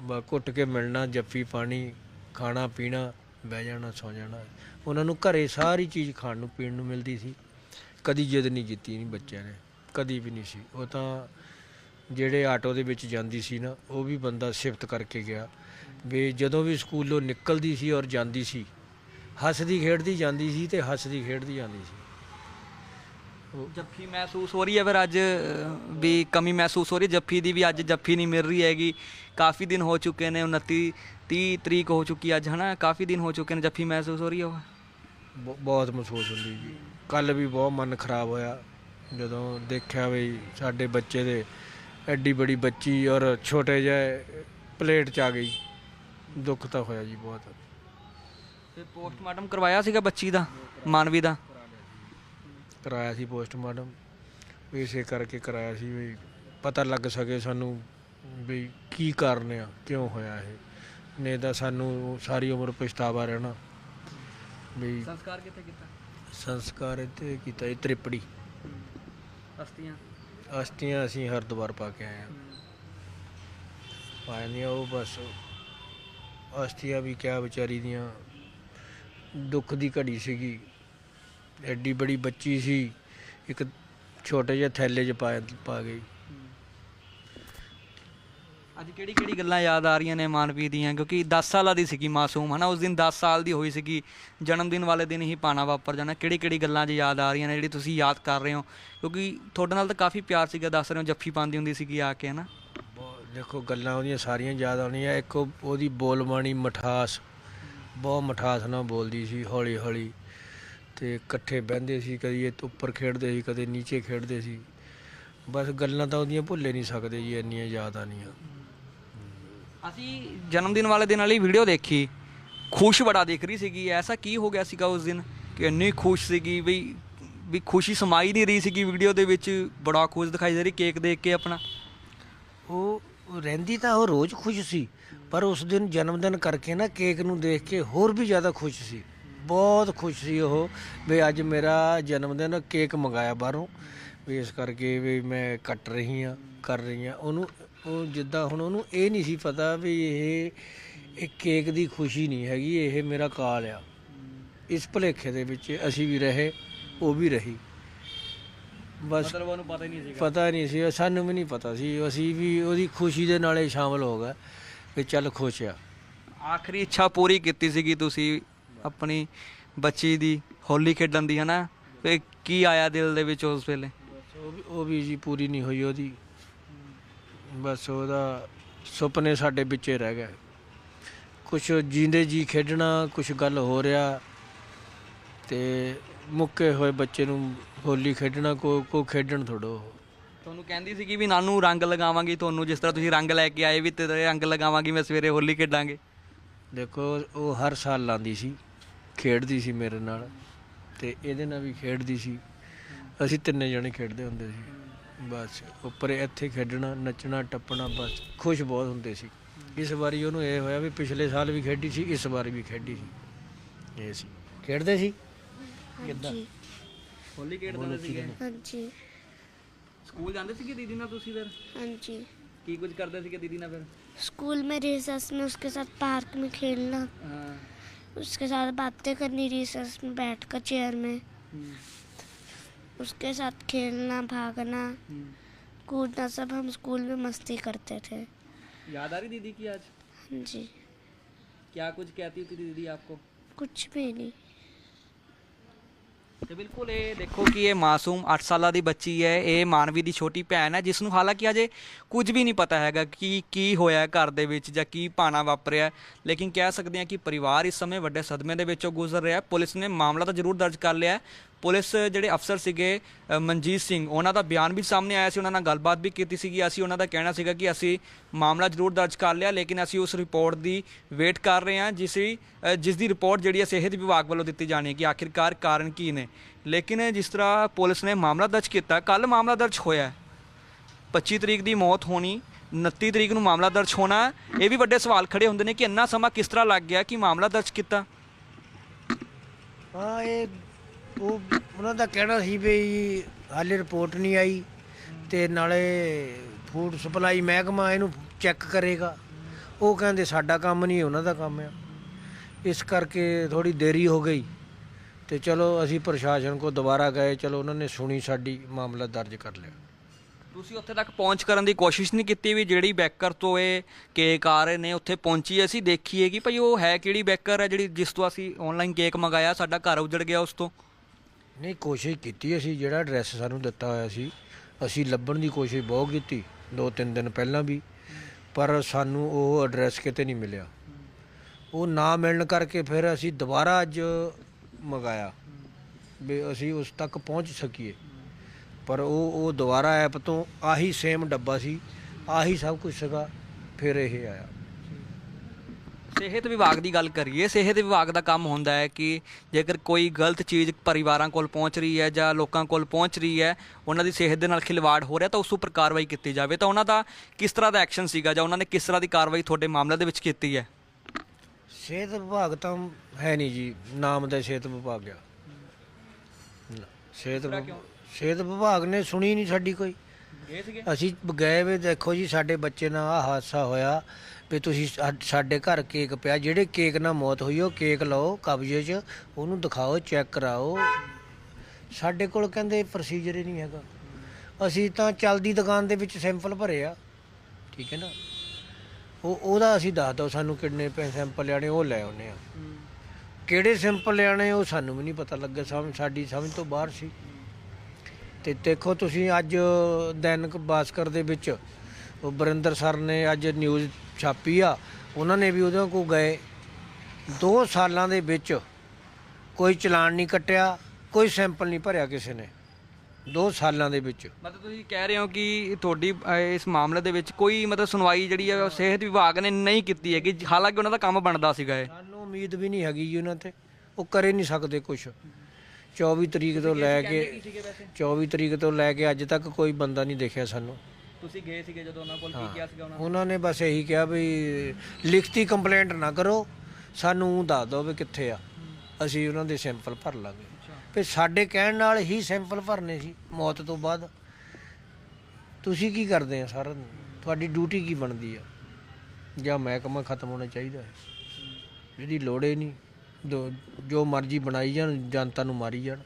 ਬ ਘੁੱਟ ਕੇ ਮਿਲਣਾ, ਜੱਫੀ ਪਾਣੀ, ਖਾਣਾ ਪੀਣਾ, ਬਹਿ ਜਾਣਾ, ਸੌ ਜਾਣਾ। ਉਹਨਾਂ ਨੂੰ ਘਰੇ ਸਾਰੀ ਚੀਜ਼ ਖਾਣ ਨੂੰ, ਪੀਣ ਨੂੰ ਮਿਲਦੀ ਸੀ। ਕਦੀ ਜਿੱਦ ਨਹੀਂ ਕੀਤੀ, ਨਹੀਂ ਬੱਚਿਆਂ ਨੇ। ਕਦੀ ਵੀ ਨਹੀਂ ਸੀ। ਉਹ ਤਾਂ ਜਿਹੜੇ ਆਟੋ ਦੇ ਵਿੱਚ ਜਾਂਦੀ ਸੀ ਨਾ ਉਹ ਵੀ ਬੰਦਾ ਸਿਫਤ ਕਰਕੇ ਗਿਆ। ਵੀ ਜਦੋਂ ਵੀ ਸਕੂਲੋਂ ਨਿਕਲਦੀ ਸੀ ਔਰ ਜਾਂਦੀ ਸੀ ਹੱਸਦੀ ਖੇਡਦੀ ਜਾਂਦੀ ਸੀ ਤੇ ਹੱਸਦੀ ਖੇਡਦੀ ਆਉਂਦੀ ਸੀ। ਜੱਫੀ ਮਹਿਸੂਸ ਹੋ ਰਹੀ ਹੈ ਫਿਰ ਅੱਜ ਵੀ ਕਮੀ ਮਹਿਸੂਸ ਹੋ ਰਹੀ ਹੈ। ਜੱਫੀ ਦੀ ਵੀ ਅੱਜ ਜੱਫੀ ਨਹੀਂ ਮਿਲ ਰਹੀ ਹੈਗੀ। ਕਾਫੀ ਦਿਨ ਹੋ ਚੁੱਕੇ ਨੇ 29 30 ਤਰੀਕ ਹੋ ਚੁੱਕੀ ਅੱਜ ਹਨਾ? ਕਾਫੀ ਦਿਨ ਹੋ ਚੁੱਕੇ ਨੇ ਜੱਫੀ ਮਹਿਸੂਸ ਹੋ ਰਹੀ ਹੈ ਬਹੁਤ ਮਹਿਸੂਸ ਹੁੰਦੀ ਜੀ। ਕੱਲ ਵੀ ਬਹੁਤ ਮਨ ਖਰਾਬ ਹੋਇਆ। ਜਦੋਂ ਦੇਖਿਆ ਵੀ ਸਾਡੇ ਬੱਚੇ ਦੇ ਐਡੀ ਬੜੀ ਬੱਚੀ ਔਰ ਛੋਟੇ ਜਿਹੇ ਪਲੇਟ ਚ ਆ ਗਈ। ਦੁੱਖ ਤਾਂ ਹੋਇਆ ਜੀ ਬਹੁਤ। ਤੇ ਪੋਸਟਮਾਰਟਮ ਕਰਵਾਇਆ ਸੀਗਾ ਬੱਚੀ ਦਾ ਮਾਨਵੀ ਦਾ? ਕਰਾਇਆ ਸੀ ਪੋਸਟਮਾਰਟਮ। ਇਸੇ ਕਰਕੇ ਕਰਾਇਆ ਸੀ ਵੀ ਪਤਾ ਲੱਗ ਸਕੇ ਸਾਨੂੰ ਵੀ ਕੀ ਕਾਰਨ ਆ ਕਿਉਂ ਹੋਇਆ ਇਹ। ਨਹੀਂ ਤਾਂ ਸਾਨੂੰ ਸਾਰੀ ਉਮਰ ਪਛਤਾਵਾ ਰਹਿਣਾ। ਵੀ ਸੰਸਕਾਰ ਕਿੱਥੇ ਕੀਤਾ? ਸੰਸਕਾਰ ਇੱਥੇ ਕੀਤਾ ਜੀ ਤ੍ਰਿਪੜੀ। ਅਸਤੀਆਂ ਅਸਤੀਆਂ ਅਸੀਂ ਹਰਿਦੁਆਰ ਪਾ ਕੇ ਆਏ ਹਾਂ। ਪਾਇਆ ਨਹੀਂ ਉਹ ਬਸ ਅਸਤੀਆਂ ਵੀ ਕਿਆ ਵਿਚਾਰੀ ਦੀਆਂ। ਦੁੱਖ ਦੀ ਘੜੀ ਸੀਗੀ। ਐਡੀ ਬੜੀ ਬੱਚੀ ਸੀ, ਇੱਕ ਛੋਟੇ ਜਿਹੇ ਥੈਲੇ 'ਚ ਪਾ ਪਾ ਗਈ। ਅੱਜ ਕਿਹੜੀ ਕਿਹੜੀ ਗੱਲਾਂ ਯਾਦ ਆ ਰਹੀਆਂ ਨੇ ਮਾਨਵੀ ਦੀਆਂ? ਕਿਉਂਕਿ 10 ਸਾਲਾਂ ਦੀ ਸੀਗੀ ਮਾਸੂਮ, ਹਨਾ? ਉਸ ਦਿਨ 10 ਸਾਲ ਦੀ ਹੋਈ ਸੀਗੀ। ਜਨਮ ਦਿਨ ਵਾਲੇ ਦਿਨ ਹੀ ਪਾਣਾ ਵਾਪਰ ਜਾਣਾ। ਕਿਹੜੀ ਕਿਹੜੀ ਗੱਲਾਂ 'ਚ ਯਾਦ ਆ ਰਹੀਆਂ ਨੇ, ਜਿਹੜੀ ਤੁਸੀਂ ਯਾਦ ਕਰ ਰਹੇ ਹੋ? ਕਿਉਂਕਿ ਤੁਹਾਡੇ ਨਾਲ ਤਾਂ ਕਾਫੀ ਪਿਆਰ ਸੀਗਾ, ਦੱਸ ਰਹੇ ਹੋ, ਜੱਫੀ ਪਾਉਂਦੀ ਹੁੰਦੀ ਸੀਗੀ ਆ ਕੇ, ਹਨਾ? ਬਹੁਤ- ਦੇਖੋ, ਗੱਲਾਂ ਉਹਦੀਆਂ ਸਾਰੀਆਂ ਯਾਦ ਆਉਣੀਆਂ। ਇੱਕ ਉਹਦੀ ਬੋਲਬਾਣੀ ਮਠਾਸ, ਬਹੁਤ ਮਠਾਸ ਨਾਲ ਬੋਲਦੀ ਸੀ ਹੌਲੀ ਹੌਲੀ ਤੇ ਇਕੱਠੇ ਬਹਿੰਦੇ ਸੀ, ਕਦੀ ਇਹ ਉੱਪਰ ਖੇਡਦੇ ਸੀ, ਕਦੇ ਨੀਚੇ ਖੇਡਦੇ ਸੀ। ਬਸ ਗੱਲਾਂ ਤਾਂ ਉਹਦੀਆਂ ਭੁੱਲੇ ਨਹੀਂ ਸਕਦੇ ਜੀ, ਇੰਨੀਆਂ ਯਾਦ ਆਉਂਦੀਆਂ ਅਸੀਂ ਜਨਮ ਦਿਨ ਵਾਲੇ ਦਿਨ ਵਾਲੀ ਵੀਡੀਓ ਦੇਖੀ। ਖੁਸ਼ ਬੜਾ ਦਿਖ ਰਹੀ ਸੀਗੀ। ਐਸਾ ਕੀ ਹੋ ਗਿਆ ਸੀਗਾ ਉਸ ਦਿਨ? ਕਿ ਇੰਨੀ ਖੁਸ਼ ਸੀਗੀ ਵੀ ਵੀ ਖੁਸ਼ੀ ਸਮਾਈ ਨਹੀਂ ਰਹੀ ਸੀਗੀ ਵੀਡੀਓ ਦੇ ਵਿੱਚ। ਬੜਾ ਖੁਸ਼ ਦਿਖਾਈ ਦੇ ਰਹੀ ਕੇਕ ਦੇਖ ਕੇ ਆਪਣਾ। ਉਹ ਰਹਿੰਦੀ ਤਾਂ ਉਹ ਰੋਜ਼ ਖੁਸ਼ ਸੀ, ਪਰ ਉਸ ਦਿਨ ਜਨਮ ਦਿਨ ਕਰਕੇ ਨਾ ਕੇਕ ਨੂੰ ਦੇਖ ਕੇ ਹੋਰ ਵੀ ਜ਼ਿਆਦਾ ਖੁਸ਼ ਸੀ। ਬਹੁਤ ਖੁਸ਼ ਸੀ ਉਹ ਵੀ ਅੱਜ ਮੇਰਾ ਜਨਮ ਦਿਨ ਕੇਕ ਮੰਗਾਇਆ ਬਾਹਰੋਂ। ਵੀ ਇਸ ਕਰਕੇ ਵੀ ਮੈਂ ਕੱਟ ਰਹੀ ਆ ਕਰ ਰਹੀ ਆ ਉਹਨੂੰ ਉਹ ਜਿੱਦਾਂ ਹੁਣ ਉਹਨੂੰ ਇਹ ਨਹੀਂ ਸੀ ਪਤਾ ਵੀ ਇਹ ਇਹ ਕੇਕ ਦੀ ਖੁਸ਼ੀ ਨਹੀਂ ਹੈਗੀ ਇਹ ਮੇਰਾ ਕਾਲ ਆ। ਇਸ ਭੁਲੇਖੇ ਦੇ ਵਿੱਚ ਅਸੀਂ ਵੀ ਰਹੇ ਉਹ ਵੀ ਰਹੀ। ਬਸ ਮਤਲਬ ਉਹਨੂੰ ਪਤਾ ਹੀ ਨਹੀਂ ਸੀਗਾ। ਪਤਾ ਨਹੀਂ ਸੀ ਸਾਨੂੰ ਵੀ ਨਹੀਂ ਪਤਾ ਸੀ। ਅਸੀਂ ਵੀ ਉਹਦੀ ਖੁਸ਼ੀ ਦੇ ਨਾਲੇ ਸ਼ਾਮਲ ਹੋ ਗਏ ਵੀ ਚੱਲ ਖੁਸ਼ ਆ। ਆਖਰੀ ਇੱਛਾ ਪੂਰੀ ਕੀਤੀ ਸੀਗੀ ਤੁਸੀਂ ਆਪਣੀ ਬੱਚੀ ਦੀ ਹੋਲੀ ਖੇਡਣ ਦੀ ਹਨਾ? ਤੇ ਕੀ ਆਇਆ ਦਿਲ ਦੇ ਵਿੱਚ ਉਸ ਵੇਲੇ? ਬਸ ਉਹ ਵੀ ਉਹ ਵੀ ਜੀ ਪੂਰੀ ਨਹੀਂ ਹੋਈ ਉਹਦੀ। ਬਸ ਉਹਦਾ ਸੁਪਨੇ ਸਾਡੇ ਵਿੱਚੇ ਰਹਿ ਗਏ। ਕੁਛ ਜੀਂਦੇ ਜੀ ਖੇਡਣਾ ਕੁਛ ਗੱਲ ਹੋ ਰਿਹਾ ਤੇ ਮੁੱਕੇ ਹੋਏ ਬੱਚੇ ਨੂੰ ਹੋਲੀ ਖੇਡਣਾ ਕੋ ਕੋ ਖੇਡਣ ਥੋੜੋ ਤੁਹਾਨੂੰ ਕਹਿੰਦੀ ਸੀਗੀ ਵੀ ਨਾਨੂ ਰੰਗ ਲਗਾਵਾਂਗੀ ਤੁਹਾਨੂੰ ਜਿਸ ਤਰ੍ਹਾਂ ਤੁਸੀਂ ਰੰਗ ਲੈ ਕੇ ਆਏ ਵੀ ਤੇਰੇ ਰੰਗ ਲਗਾਵਾਂਗੀ ਮੈਂ ਸਵੇਰੇ ਹੋਲੀ ਖੇਡਾਂਗੇ। ਦੇਖੋ ਉਹ ਹਰ ਸਾਲ ਲਾਂਦੀ ਸੀ ਖੇਡਦੀ ਸੀ ਮੇਰੇ ਨਾਲ ਤੇ ਇਹਦੇ ਨਾਲ ਵੀ ਖੇਡਦੀ ਸੀ। ਅਸੀਂ ਤਿੰਨੇ ਜਣੇ ਖੇਡਦੇ ਹੁੰਦੇ ਸੀ। ਬਸ ਉੱਪਰ ਇੱਥੇ ਖੇਡਣਾ ਨੱਚਣਾ ਟੱਪਣਾ ਬਸ ਖੁਸ਼ ਬਹੁਤ ਹੁੰਦੇ ਸੀ ਇਸ ਵਾਰੀ ਉਹਨੂੰ ਇਹ ਹੋਇਆ ਵੀ ਪਿਛਲੇ ਸਾਲ ਵੀ ਖੇਡੀ ਸੀ ਇਸ ਵਾਰ ਵੀ ਖੇਡੀ ਸੀ ਇਹ ਸੀ ਖੇਡਦੇ ਸੀ ਕਿੱਦਾਂ? ਹਾਂਜੀ ਹੋਲੀ ਖੇਡਦੇ ਹੁੰਦੇ ਸੀਗੇ ਹਾਂਜੀ ਸਕੂਲ ਜਾਂਦੇ ਸੀਗੇ ਦੀਦੀ ਨਾਲ ਤੁਸੀਂ ਫਿਰ ਹਾਂਜੀ ਕੀ ਕੁਝ ਕਰਦੇ ਸੀਗੇ ਦੀਦੀ ਨਾਲ ਫਿਰ स्कूल में रिसर्च में उसके साथ पार्क में खेलना ਹਾਂ उसके साथ बातें करनी रिसर्च में बैठकर चेयर में ਹੂੰ, उसके साथ खेलना भागना हूँ। कूदना सब हम स्कूल में मस्ती करते थे याद आ रही दीदी की आज हाँ जी क्या कुछ कहती थी दीदी आपको कुछ भी नहीं ਤੇ ਬਿਲਕੁਲ ਇਹ ਦੇਖੋ ਕਿ ਇਹ ਮਾਸੂਮ 8 ਸਾਲਾਂ ਦੀ ਬੱਚੀ ਹੈ ਇਹ ਮਾਨਵੀ ਦੀ ਛੋਟੀ ਭੈਣ ਹੈ ਜਿਸ ਨੂੰ ਹਾਲਾਂਕਿ ਅਜੇ ਕੁਝ ਵੀ ਨਹੀਂ ਪਤਾ ਹੈਗਾ ਕਿ ਕੀ ਹੋਇਆ ਹੈ ਘਰ ਦੇ ਵਿੱਚ ਜਾਂ ਕੀ ਪਾਣਾ ਵਾਪਰਿਆ ਹੈ। ਲੇਕਿਨ ਕਹਿ ਸਕਦੇ ਹਾਂ ਕਿ ਪਰਿਵਾਰ ਇਸ ਸਮੇਂ ਵੱਡੇ ਸਦਮੇ ਦੇ ਵਿੱਚੋਂ ਗੁਜ਼ਰ ਰਿਹਾ ਹੈ ਪੁਲਿਸ ਨੇ ਮਾਮਲਾ ਤਾਂ ਜ਼ਰੂਰ ਦਰਜ ਕਰ ਲਿਆ ਹੈ। ਪੁਲਿਸ ਜਿਹੜੇ ਅਫਸਰ ਸੀਗੇ ਮਨਜੀਤ ਸਿੰਘ, ਉਹਨਾਂ ਦਾ ਬਿਆਨ ਵੀ ਸਾਹਮਣੇ ਆਇਆ ਸੀ, ਉਹਨਾਂ ਨਾਲ ਗੱਲਬਾਤ ਵੀ ਕੀਤੀ ਸੀਗੀ। ਅਸੀਂ ਉਹਨਾਂ ਦਾ ਕਹਿਣਾ ਸੀਗਾ ਕਿ ਅਸੀਂ ਮਾਮਲਾ ਜ਼ਰੂਰ ਦਰਜ ਕਰ ਲਿਆ, ਲੇਕਿਨ ਅਸੀਂ ਉਸ ਰਿਪੋਰਟ ਦੀ ਵੇਟ ਕਰ ਰਹੇ ਹਾਂ, ਜਿਸ ਜਿਸ ਦੀ ਰਿਪੋਰਟ ਜਿਹੜੀ ਹੈ ਸਿਹਤ ਵਿਭਾਗ ਵੱਲੋਂ ਦਿੱਤੀ ਜਾਣੀ ਹੈ ਕਿ ਆਖਿਰਕਾਰ ਕਾਰਨ ਕੀ ਨੇ। ਲੇਕਿਨ ਜਿਸ ਤਰ੍ਹਾਂ ਪੁਲਿਸ ਨੇ ਮਾਮਲਾ ਦਰਜ ਕੀਤਾ ਕੱਲ ਮਾਮਲਾ ਦਰਜ ਹੋਇਆ ਹੈ। 25 ਤਰੀਕ ਦੀ ਮੌਤ ਹੋਣੀ 29 ਤਰੀਕ ਨੂੰ ਮਾਮਲਾ ਦਰਜ ਹੋਣਾ, ਇਹ ਵੀ ਵੱਡੇ ਸਵਾਲ ਖੜੇ ਹੁੰਦੇ ਨੇ ਕਿ ਇੰਨਾ ਸਮਾਂ ਕਿਸ ਤਰ੍ਹਾਂ ਲੱਗ ਗਿਆ ਕਿ ਮਾਮਲਾ ਦਰਜ ਕੀਤਾ? ਹਾਂ, ਇਹ ਉਹ ਉਹਨਾਂ ਦਾ ਕਹਿਣਾ ਸੀ ਵੀ ਹਾਲੇ ਰਿਪੋਰਟ ਨਹੀਂ ਆਈ ਤੇ ਨਾਲੇ ਫੂਡ ਸਪਲਾਈ ਮਹਿਕਮਾ ਇਹਨੂੰ ਚੈੱਕ ਕਰੇਗਾ। ਉਹ ਕਹਿੰਦੇ ਸਾਡਾ ਕੰਮ ਨਹੀਂ ਉਹਨਾਂ ਦਾ ਕੰਮ ਆ। ਇਸ ਕਰਕੇ ਥੋੜੀ ਦੇਰੀ ਹੋ ਗਈ ਤੇ ਚਲੋ ਅਸੀਂ ਪ੍ਰਸ਼ਾਸਨ ਕੋ ਦੁਬਾਰਾ ਗਏ, ਚਲੋ ਉਹਨਾਂ ਨੇ ਸੁਣੀ ਸਾਡੀ, ਮਾਮਲਾ ਦਰਜ ਕਰ ਲਿਆ। ਤੁਸੀਂ ਉੱਥੇ ਤੱਕ ਪਹੁੰਚ ਕਰਨ ਦੀ ਕੋਸ਼ਿਸ਼ ਨਹੀਂ ਕੀਤੀ ਵੀ ਜਿਹੜੀ ਬੈਕਰ ਤੋਂ ਇਹ ਕੇਕ ਆ ਰਹੇ ਨੇ, ਉੱਥੇ ਪਹੁੰਚੀ ਅਸੀਂ ਦੇਖੀਏ ਕਿ ਭਾਈ ਉਹ ਹੈ ਕਿਹੜੀ ਬੈਕਰ ਹੈ ਜਿਹੜੀ ਜਿਸ ਤੋਂ ਅਸੀਂ ਆਨਲਾਈਨ ਕੇਕ ਮੰਗਾਇਆ, ਸਾਡਾ ਘਰ ਉਜੜ ਗਿਆ ਉਸ ਤੋਂ? ਨਹੀਂ, ਕੋਸ਼ਿਸ਼ ਕੀਤੀ ਅਸੀਂ, ਜਿਹੜਾ ਐਡਰੈਸ ਸਾਨੂੰ ਦਿੱਤਾ ਹੋਇਆ ਸੀ, ਅਸੀਂ ਲੱਭਣ ਦੀ ਕੋਸ਼ਿਸ਼ ਬਹੁਤ ਕੀਤੀ, ਦੋ ਤਿੰਨ ਦਿਨ ਪਹਿਲਾਂ ਵੀ, ਪਰ ਸਾਨੂੰ ਉਹ ਐਡਰੈਸ ਕਿਤੇ ਨਹੀਂ ਮਿਲਿਆ। ਉਹ ਨਾ ਮਿਲਣ ਕਰਕੇ ਫਿਰ ਅਸੀਂ ਦੁਬਾਰਾ ਅੱਜ ਮੰਗਾਇਆ, ਵੀ ਅਸੀਂ ਉਸ ਤੱਕ ਪਹੁੰਚ ਸਕੀਏ। ਪਰ ਉਹ ਉਹ ਦੁਬਾਰਾ ਐਪ ਤੋਂ ਆਹੀ ਸੇਮ ਡੱਬਾ ਸੀ, ਆਹੀ ਸਭ ਕੁਝ ਸੀਗਾ, ਫਿਰ ਇਹ ਆਇਆ। ਸਿਹਤ ਵਿਭਾਗ ਦੀ ਗੱਲ ਕਰੀਏ ਸਿਹਤ ਵਿਭਾਗ ਦਾ ਕੰਮ ਹੁੰਦਾ ਹੈ ਕਿ ਜੇਕਰ ਕੋਈ ਗਲਤ ਚੀਜ਼ ਪਰਿਵਾਰਾਂ ਕੋਲ ਪਹੁੰਚ ਰਹੀ ਹੈ ਜਾਂ ਲੋਕਾਂ ਕੋਲ ਪਹੁੰਚ ਰਹੀ ਹੈ ਉਹਨਾਂ ਦੀ ਸਿਹਤ ਦੇ ਨਾਲ ਖਿਲਵਾੜ ਹੋ ਰਿਹਾ ਤਾਂ ਉਸ ਉੱਪਰ ਕਾਰਵਾਈ ਕੀਤੀ ਜਾਵੇ। ਤਾਂ ਉਹਨਾਂ ਦਾ ਕਿਸ ਤਰ੍ਹਾਂ ਦਾ ਐਕਸ਼ਨ ਸੀਗਾ ਜਾਂ ਉਹਨਾਂ ਨੇ ਕਿਸ ਤਰ੍ਹਾਂ ਦੀ ਕਾਰਵਾਈ ਤੁਹਾਡੇ ਮਾਮਲੇ ਦੇ ਵਿੱਚ ਕੀਤੀ ਹੈ? ਸਿਹਤ ਵਿਭਾਗ ਤਾਂ ਹੈ ਨਹੀਂ ਜੀ ਨਾਮ ਦਾ ਸਿਹਤ ਵਿਭਾਗ ਆ। ਸਿਹਤ? ਸਿਹਤ ਵਿਭਾਗ ਨੇ ਸੁਣੀ ਨਹੀਂ ਸਾਡੀ ਕੋਈ। ਅਸੀਂ ਗਏ ਵੇ ਦੇਖੋ ਜੀ ਸਾਡੇ ਬੱਚੇ ਨਾਲ ਆ ਹਾਦਸਾ ਹੋਇਆ। ਵੀ ਤੁਸੀਂ ਸਾ- ਸਾਡੇ ਘਰ ਕੇਕ ਪਿਆ, ਜਿਹੜੇ ਕੇਕ ਨਾਲ ਮੌਤ ਹੋਈ ਉਹ ਕੇਕ ਲਓ ਕਬਜ਼ੇ 'ਚ, ਉਹਨੂੰ ਦਿਖਾਓ, ਚੈੱਕ ਕਰਾਓ। ਸਾਡੇ ਕੋਲ ਕਹਿੰਦੇ ਪ੍ਰੋਸੀਜਰ ਹੀ ਨਹੀਂ ਹੈਗਾ। ਅਸੀਂ ਤਾਂ ਚਲਦੀ ਦੁਕਾਨ ਦੇ ਵਿੱਚ ਸੈਂਪਲ ਭਰੇ ਆ, ਠੀਕ ਹੈ ਨਾ? ਉਹ, ਉਹਦਾ ਅਸੀਂ ਦੱਸ ਦਿਓ ਸਾਨੂੰ ਕਿੰਨੇ ਪੈ ਸੈਂਪਲ ਲੈਣੇ ਉਹ ਲੈ ਆਉਨੇ ਆ। ਕਿਹੜੇ ਸੈਂਪਲ ਲੈਣੇ ਉਹ ਸਾਨੂੰ ਵੀ ਨਹੀਂ ਪਤਾ ਲੱਗਾ ਸਮਝ ਸਾਡੀ ਸਮਝ ਤੋਂ ਬਾਹਰ ਸੀ। ਤੇ ਦੇਖੋ ਤੁਸੀਂ ਅੱਜ ਦੈਨਿਕ ਭਾਸਕਰ ਦੇ ਵਿੱਚ, ਉਹ ਬਰਿੰਦਰ ਸਰ ਨੇ ਅੱਜ ਨਿਊਜ਼ ਛਾਪੀ ਆ ਉਹਨਾਂ ਨੇ ਵੀ ਉਹਦੇ ਕੋਲ ਗਏ। 2 ਸਾਲਾਂ ਦੇ ਵਿੱਚ ਕੋਈ ਚਲਾਨ ਨਹੀਂ ਕੱਟਿਆ ਕੋਈ ਸੈਂਪਲ ਨਹੀਂ ਭਰਿਆ ਕਿਸੇ ਨੇ। 2 ਸਾਲਾਂ ਦੇ ਵਿੱਚ। ਮਤਲਬ ਤੁਸੀਂ ਕਹਿ ਰਹੇ ਹੋ ਕਿ ਤੁਹਾਡੀ ਅਹ, ਇਸ ਮਾਮਲੇ ਦੇ ਵਿੱਚ ਕੋਈ ਮਤਲਬ ਸੁਣਵਾਈ ਜਿਹੜੀ ਹੈ ਉਹ ਸਿਹਤ ਵਿਭਾਗ ਨੇ ਨਹੀਂ ਕੀਤੀ ਹੈਗੀ। ਹਾਲਾਂਕਿ ਉਹਨਾਂ ਦਾ ਕੰਮ ਬਣਦਾ ਸੀਗਾ ਇਹ। ਸਾਨੂੰ ਉਮੀਦ ਵੀ ਨਹੀਂ ਹੈਗੀ ਜੀ ਉਹਨਾਂ ਤੇ। ਉਹ ਕਰੇ ਨਹੀਂ ਸਕਦੇ ਕੁਝ 24 ਤਰੀਕ ਤੋਂ ਲੈ ਕੇ 24 ਤਰੀਕ ਤੋਂ ਲੈ ਕੇ ਅੱਜ ਤੱਕ ਕੋਈ ਬੰਦਾ ਨਹੀਂ ਦੇਖਿਆ ਸਾਨੂੰ। ਤੁਸੀਂ ਗਏ ਸੀਗੇ ਜਦੋਂ ਉਹਨਾਂ ਕੋਲ ਕੀ ਕਿਹਾ ਸੀਗਾ ਉਹਨਾਂ ਉਹਨਾਂ ਨੇ ਬਸ ਇਹੀ ਕਿਹਾ ਵੀ ਲਿਖਤੀ ਕੰਪਲੇਂਟ ਨਾ ਕਰੋ ਸਾਨੂੰ ਦੱਸ ਦਿਓ ਵੀ ਕਿੱਥੇ ਆ। ਅਸੀਂ ਉਹਨਾਂ ਦੇ ਸੈਂਪਲ ਭਰ ਲਾਂਗੇ। ਵੀ ਸਾਡੇ ਕਹਿਣ ਨਾਲ ਹੀ ਸੈਂਪਲ ਭਰਨੇ ਸੀ ਮੌਤ ਤੋਂ ਬਾਅਦ। ਤੁਸੀਂ ਕੀ ਕਰਦੇ ਆ ਸਾਰਾ ਦਿਨ? ਤੁਹਾਡੀ ਡਿਊਟੀ ਕੀ ਬਣਦੀ ਆ? ਜਾਂ ਮਹਿਕਮਾ ਖਤਮ ਹੋਣਾ ਚਾਹੀਦਾ ਹੈ। ਇਹਦੀ ਲੋੜ ਹੀ ਨਹੀਂ। ਦੋ- ਜੋ ਮਰਜ਼ੀ ਬਣਾਈ ਜਾਣ ਜਨਤਾ ਨੂੰ ਮਾਰੀ ਜਾਣ।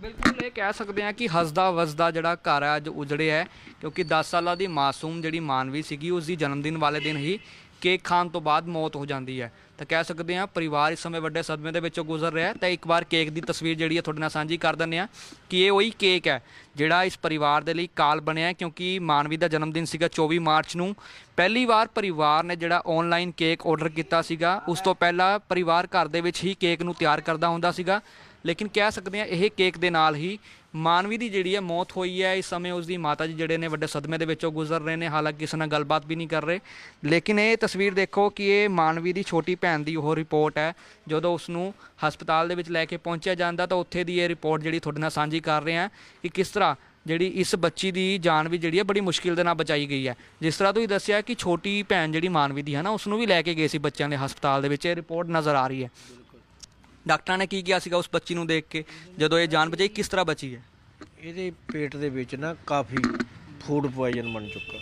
ਬਿਲਕੁਲ ਇਹ ਕਹਿ ਸਕਦੇ ਹਾਂ ਕਿ ਹੱਸਦਾ ਵਸਦਾ ਜਿਹੜਾ ਘਰ ਹੈ ਅੱਜ ਉਜੜਿਆ ਹੈ, ਕਿਉਂਕਿ 10 ਸਾਲਾਂ ਦੀ ਮਾਸੂਮ ਜਿਹੜੀ ਮਾਨਵੀ ਸੀਗੀ ਉਸ ਦੀ ਜਨਮ ਦਿਨ ਵਾਲੇ ਦਿਨ ਹੀ ਕੇਕ ਖਾਣ ਤੋਂ ਬਾਅਦ ਮੌਤ ਹੋ ਜਾਂਦੀ ਹੈ। ਤਾਂ ਕਹਿ ਸਕਦੇ ਹਾਂ ਪਰਿਵਾਰ ਇਸ ਸਮੇਂ ਵੱਡੇ ਸਦਮੇ ਦੇ ਵਿੱਚੋਂ ਗੁਜ਼ਰ ਰਿਹਾ ਹੈ। ਤਾਂ ਇੱਕ ਵਾਰ ਕੇਕ ਦੀ ਤਸਵੀਰ ਜਿਹੜੀ ਹੈ ਤੁਹਾਡੇ ਨਾਲ ਸਾਂਝੀ ਕਰ ਦਿੰਦੇ ਹਾਂ ਕਿ ਇਹ ਉਹੀ ਕੇਕ ਹੈ ਜਿਹੜਾ ਇਸ ਪਰਿਵਾਰ ਦੇ ਲਈ ਕਾਲ ਬਣਿਆ ਕਿਉਂਕਿ ਮਾਨਵੀ ਦਾ ਜਨਮ ਦਿਨ ਸੀਗਾ 24 ਮਾਰਚ ਨੂੰ। ਪਹਿਲੀ ਵਾਰ ਪਰਿਵਾਰ ਨੇ ਜਿਹੜਾ ਆਨਲਾਈਨ ਕੇਕ ਆਰਡਰ ਕੀਤਾ ਸੀਗਾ, ਉਸ ਤੋਂ ਪਹਿਲਾਂ ਪਰਿਵਾਰ ਘਰ ਦੇ ਵਿੱਚ ਹੀ ਕੇਕ ਨੂੰ ਤਿਆਰ ਕਰਦਾ ਹੁੰਦਾ ਸੀਗਾ। ਲੇਕਿਨ ਕਹਿ ਸਕਦੇ ਹਾਂ ਇਹ ਕੇਕ ਦੇ ਨਾਲ ਹੀ ਮਾਨਵੀ ਦੀ ਜਿਹੜੀ ਹੈ ਮੌਤ ਹੋਈ ਹੈ, ਇਸ ਸਮੇਂ ਉਸ ਦੀ ਮਾਤਾ ਜੀ ਜਿਹੜੇ ਨੇ ਵੱਡੇ ਸਦਮੇ ਦੇ ਵਿੱਚੋਂ ਗੁਜ਼ਰ ਰਹੇ ਨੇ, ਹਾਲਾਂਕਿ ਕਿਸੇ ਨਾਲ ਗੱਲਬਾਤ ਵੀ ਨਹੀਂ ਕਰ ਰਹੇ। ਲੇਕਿਨ ਇਹ ਤਸਵੀਰ ਦੇਖੋ ਕਿ ਇਹ ਮਾਨਵੀ ਦੀ ਛੋਟੀ ਭੈਣ ਦੀ ਉਹ ਰਿਪੋਰਟ ਹੈ, ਜਦੋਂ ਉਸ ਨੂੰ ਹਸਪਤਾਲ ਦੇ ਵਿੱਚ ਲੈ ਕੇ ਪਹੁੰਚਿਆ ਜਾਂਦਾ ਤਾਂ ਉੱਥੇ ਦੀ ਇਹ ਰਿਪੋਰਟ ਜਿਹੜੀ ਤੁਹਾਡੇ ਨਾਲ ਸਾਂਝੀ ਕਰ ਰਹੇ ਹਾਂ ਕਿ ਕਿਸ ਤਰ੍ਹਾਂ ਜਿਹੜੀ ਇਸ ਬੱਚੀ ਦੀ ਜਾਨ ਵੀ ਜਿਹੜੀ ਹੈ ਬੜੀ ਮੁਸ਼ਕਿਲ ਦੇ ਨਾਲ ਬਚਾਈ ਗਈ ਹੈ। ਜਿਸ ਤਰ੍ਹਾਂ ਤੁਸੀਂ ਦੱਸਿਆ ਕਿ ਛੋਟੀ ਭੈਣ ਜਿਹੜੀ ਮਾਨਵੀ ਦੀ ਹੈ ਨਾ ਉਸ ਨੂੰ ਵੀ ਲੈ ਕੇ ਗਏ ਸੀ ਬੱਚਿਆਂ ਦੇ ਹਸਪਤਾਲ ਦੇ ਵਿੱਚ, ਇਹ ਰਿਪੋਰਟ ਨਜ਼ਰ ਆ ਰਹੀ ਹੈ। ਡਾਕਟਰਾਂ ਨੇ ਕੀ ਕਿਹਾ ਸੀਗਾ ਉਸ ਬੱਚੀ ਨੂੰ ਦੇਖ ਕੇ? ਜਦੋਂ ਇਹ ਜਾਨ ਬਚਾਈ, ਕਿਸ ਤਰ੍ਹਾਂ ਬਚੀ ਹੈ ਇਹਦੇ ਪੇਟ ਦੇ ਵਿੱਚ ਨਾ ਕਾਫੀ ਫੂਡ ਪੋਇਜ਼ਨ ਬਣ ਚੁੱਕਾ।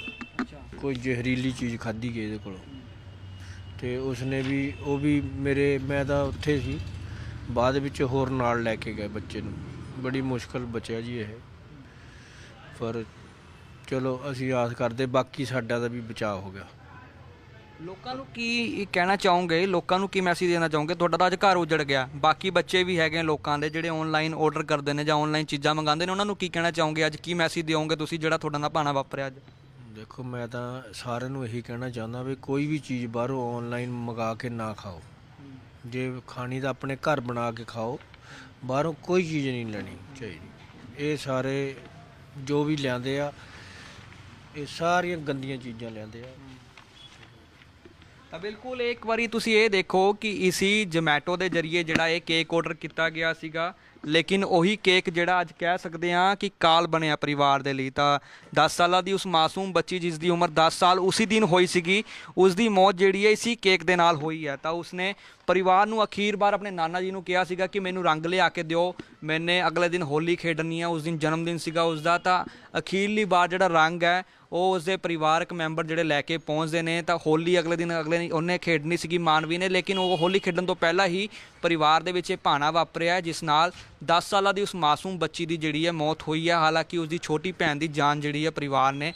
ਕੋਈ ਜ਼ਹਿਰੀਲੀ ਚੀਜ਼ ਖਾਧੀ ਗਈ ਇਹਦੇ ਕੋਲੋਂ। ਤੇ ਉਸਨੇ ਵੀ, ਉਹ ਵੀ ਮੇਰੇ, ਮੈਂ ਤਾਂ ਉੱਥੇ ਸੀ। ਬਾਅਦ ਵਿੱਚ ਹੋਰ ਨਾਲ ਲੈ ਕੇ ਗਏ ਬੱਚੇ ਨੂੰ। ਬੜੀ ਮੁਸ਼ਕਲ ਬਚਿਆ ਜੀ ਇਹ। ਪਰ ਚਲੋ, ਅਸੀਂ ਆਸ ਕਰਦੇ, ਬਾਕੀ ਸਾਡਾ ਤਾਂ ਵੀ ਬਚਾਅ ਹੋ ਗਿਆ। ਲੋਕਾਂ ਨੂੰ ਕੀ ਕਹਿਣਾ ਚਾਹੋਗੇ? ਲੋਕਾਂ ਨੂੰ ਕੀ ਮੈਸੇਜ ਦੇਣਾ ਚਾਹੋਗੇ? ਤੁਹਾਡਾ ਤਾਂ ਅੱਜ ਘਰ ਉਜੜ ਗਿਆ। ਬਾਕੀ ਬੱਚੇ ਵੀ ਹੈਗੇ ਲੋਕਾਂ ਦੇ, ਜਿਹੜੇ ਆਨਲਾਈਨ ਆਰਡਰ ਕਰਦੇ ਨੇ ਜਾਂ ਆਨਲਾਈਨ ਚੀਜ਼ਾਂ ਮੰਗਾਉਂਦੇ ਨੇ, ਉਹਨਾਂ ਨੂੰ ਕੀ ਕਹਿਣਾ ਚਾਹੋਗੇ? ਅੱਜ ਕੀ ਮੈਸੇਜ ਦਿਓਗੇ ਤੁਸੀਂ ਜਿਹੜਾ ਤੁਹਾਡਾ ਨਾਲ ਭਾਣਾ ਵਾਪਰਿਆ ਅੱਜ? ਦੇਖੋ, ਮੈਂ ਤਾਂ ਸਾਰਿਆਂ ਨੂੰ ਇਹੀ ਕਹਿਣਾ ਚਾਹੁੰਦਾ ਵੀ ਕੋਈ ਵੀ ਚੀਜ਼ ਬਾਹਰੋਂ ਆਨਲਾਈਨ ਮੰਗਾ ਕੇ ਨਾ ਖਾਓ। ਜੇ ਖਾਣੀ ਤਾਂ ਆਪਣੇ ਘਰ ਬਣਾ ਕੇ ਖਾਓ। ਬਾਹਰੋਂ ਕੋਈ ਚੀਜ਼ ਨਹੀਂ ਲੈਣੀ ਚਾਹੀਦੀ। ਇਹ ਸਾਰੇ ਜੋ ਵੀ ਲਿਆਂਦੇ ਆ, ਇਹ ਸਾਰੀਆਂ ਗੰਦੀਆਂ ਚੀਜ਼ਾਂ ਲਿਆਂਦੇ ਆ। ਤਾਂ ਬਿਲਕੁਲ ਇੱਕ ਵਾਰੀ ਤੁਸੀਂ ਇਹ ਦੇਖੋ ਕਿ ਇਸੀ ਜੋਮੈਟੋ ਦੇ ਜ਼ਰੀਏ ਜਿਹੜਾ ਇਹ ਕੇਕ ਆਰਡਰ ਕੀਤਾ ਗਿਆ ਸੀਗਾ। ਲੇਕਿਨ ਉਹੀ ਕੇਕ ਜਿਹੜਾ ਅੱਜ ਕਹਿ ਸਕਦੇ ਹਾਂ ਕਿ ਕਾਲ ਬਣਿਆ ਪਰਿਵਾਰ ਦੇ ਲਈ। ਤਾਂ 10 ਸਾਲਾਂ ਦੀ ਉਸ ਮਾਸੂਮ ਬੱਚੀ ਜਿਸ ਦੀ ਉਮਰ 10 ਸਾਲ ਉਸੇ ਦਿਨ ਹੋਈ ਸੀਗੀ, ਉਸ ਦੀ ਮੌਤ ਜਿਹੜੀ ਹੈ ਇਸੀ ਕੇਕ ਦੇ ਨਾਲ ਹੋਈ ਹੈ। ਤਾਂ ਉਸਨੇ ਪਰਿਵਾਰ ਨੂੰ ਅਖੀਰ ਵਾਰ ਆਪਣੇ ਨਾਨਾ ਜੀ ਨੂੰ ਕਿਹਾ ਸੀਗਾ ਕਿ ਮੈਨੂੰ ਰੰਗ ਲਿਆ ਕੇ ਦਿਓ, ਮੈਨੇ ਅਗਲੇ ਦਿਨ ਹੋਲੀ ਖੇਡਣੀ ਹੈ, ਉਸ ਦਿਨ ਜਨਮ ਦਿਨ ਸੀਗਾ ਉਸ ਦਾ ਤਾਂ ਅਖੀਰਲੀ ਵਾਰ ਜਿਹੜਾ ਰੰਗ ਹੈ ਉਹ ਉਸਦੇ ਪਰਿਵਾਰਕ ਮੈਂਬਰ ਜਿਹੜੇ ਲੈ ਕੇ ਪਹੁੰਚਦੇ ਨੇ, ਤਾਂ ਹੋਲੀ ਅਗਲੇ ਦਿਨ ਅਗਲੇ ਦਿਨ ਉਹਨੇ ਖੇਡਣੀ ਸੀਗੀ ਮਾਨਵੀ ਨੇ, ਲੇਕਿਨ ਉਹ ਹੋਲੀ ਖੇਡਣ ਤੋਂ ਪਹਿਲਾਂ ਹੀ ਪਰਿਵਾਰ ਦੇ ਵਿੱਚ ਇਹ ਭਾਣਾ ਵਾਪਰਿਆ, ਜਿਸ ਨਾਲ 10 ਸਾਲਾਂ ਦੀ ਉਸ ਮਾਸੂਮ ਬੱਚੀ ਦੀ ਜਿਹੜੀ ਹੈ ਮੌਤ ਹੋਈ ਹੈ। ਹਾਲਾਂਕਿ ਉਸ ਦੀ ਛੋਟੀ ਭੈਣ ਦੀ ਜਾਨ ਜਿਹੜੀ ਹੈ ਪਰਿਵਾਰ ਨੇ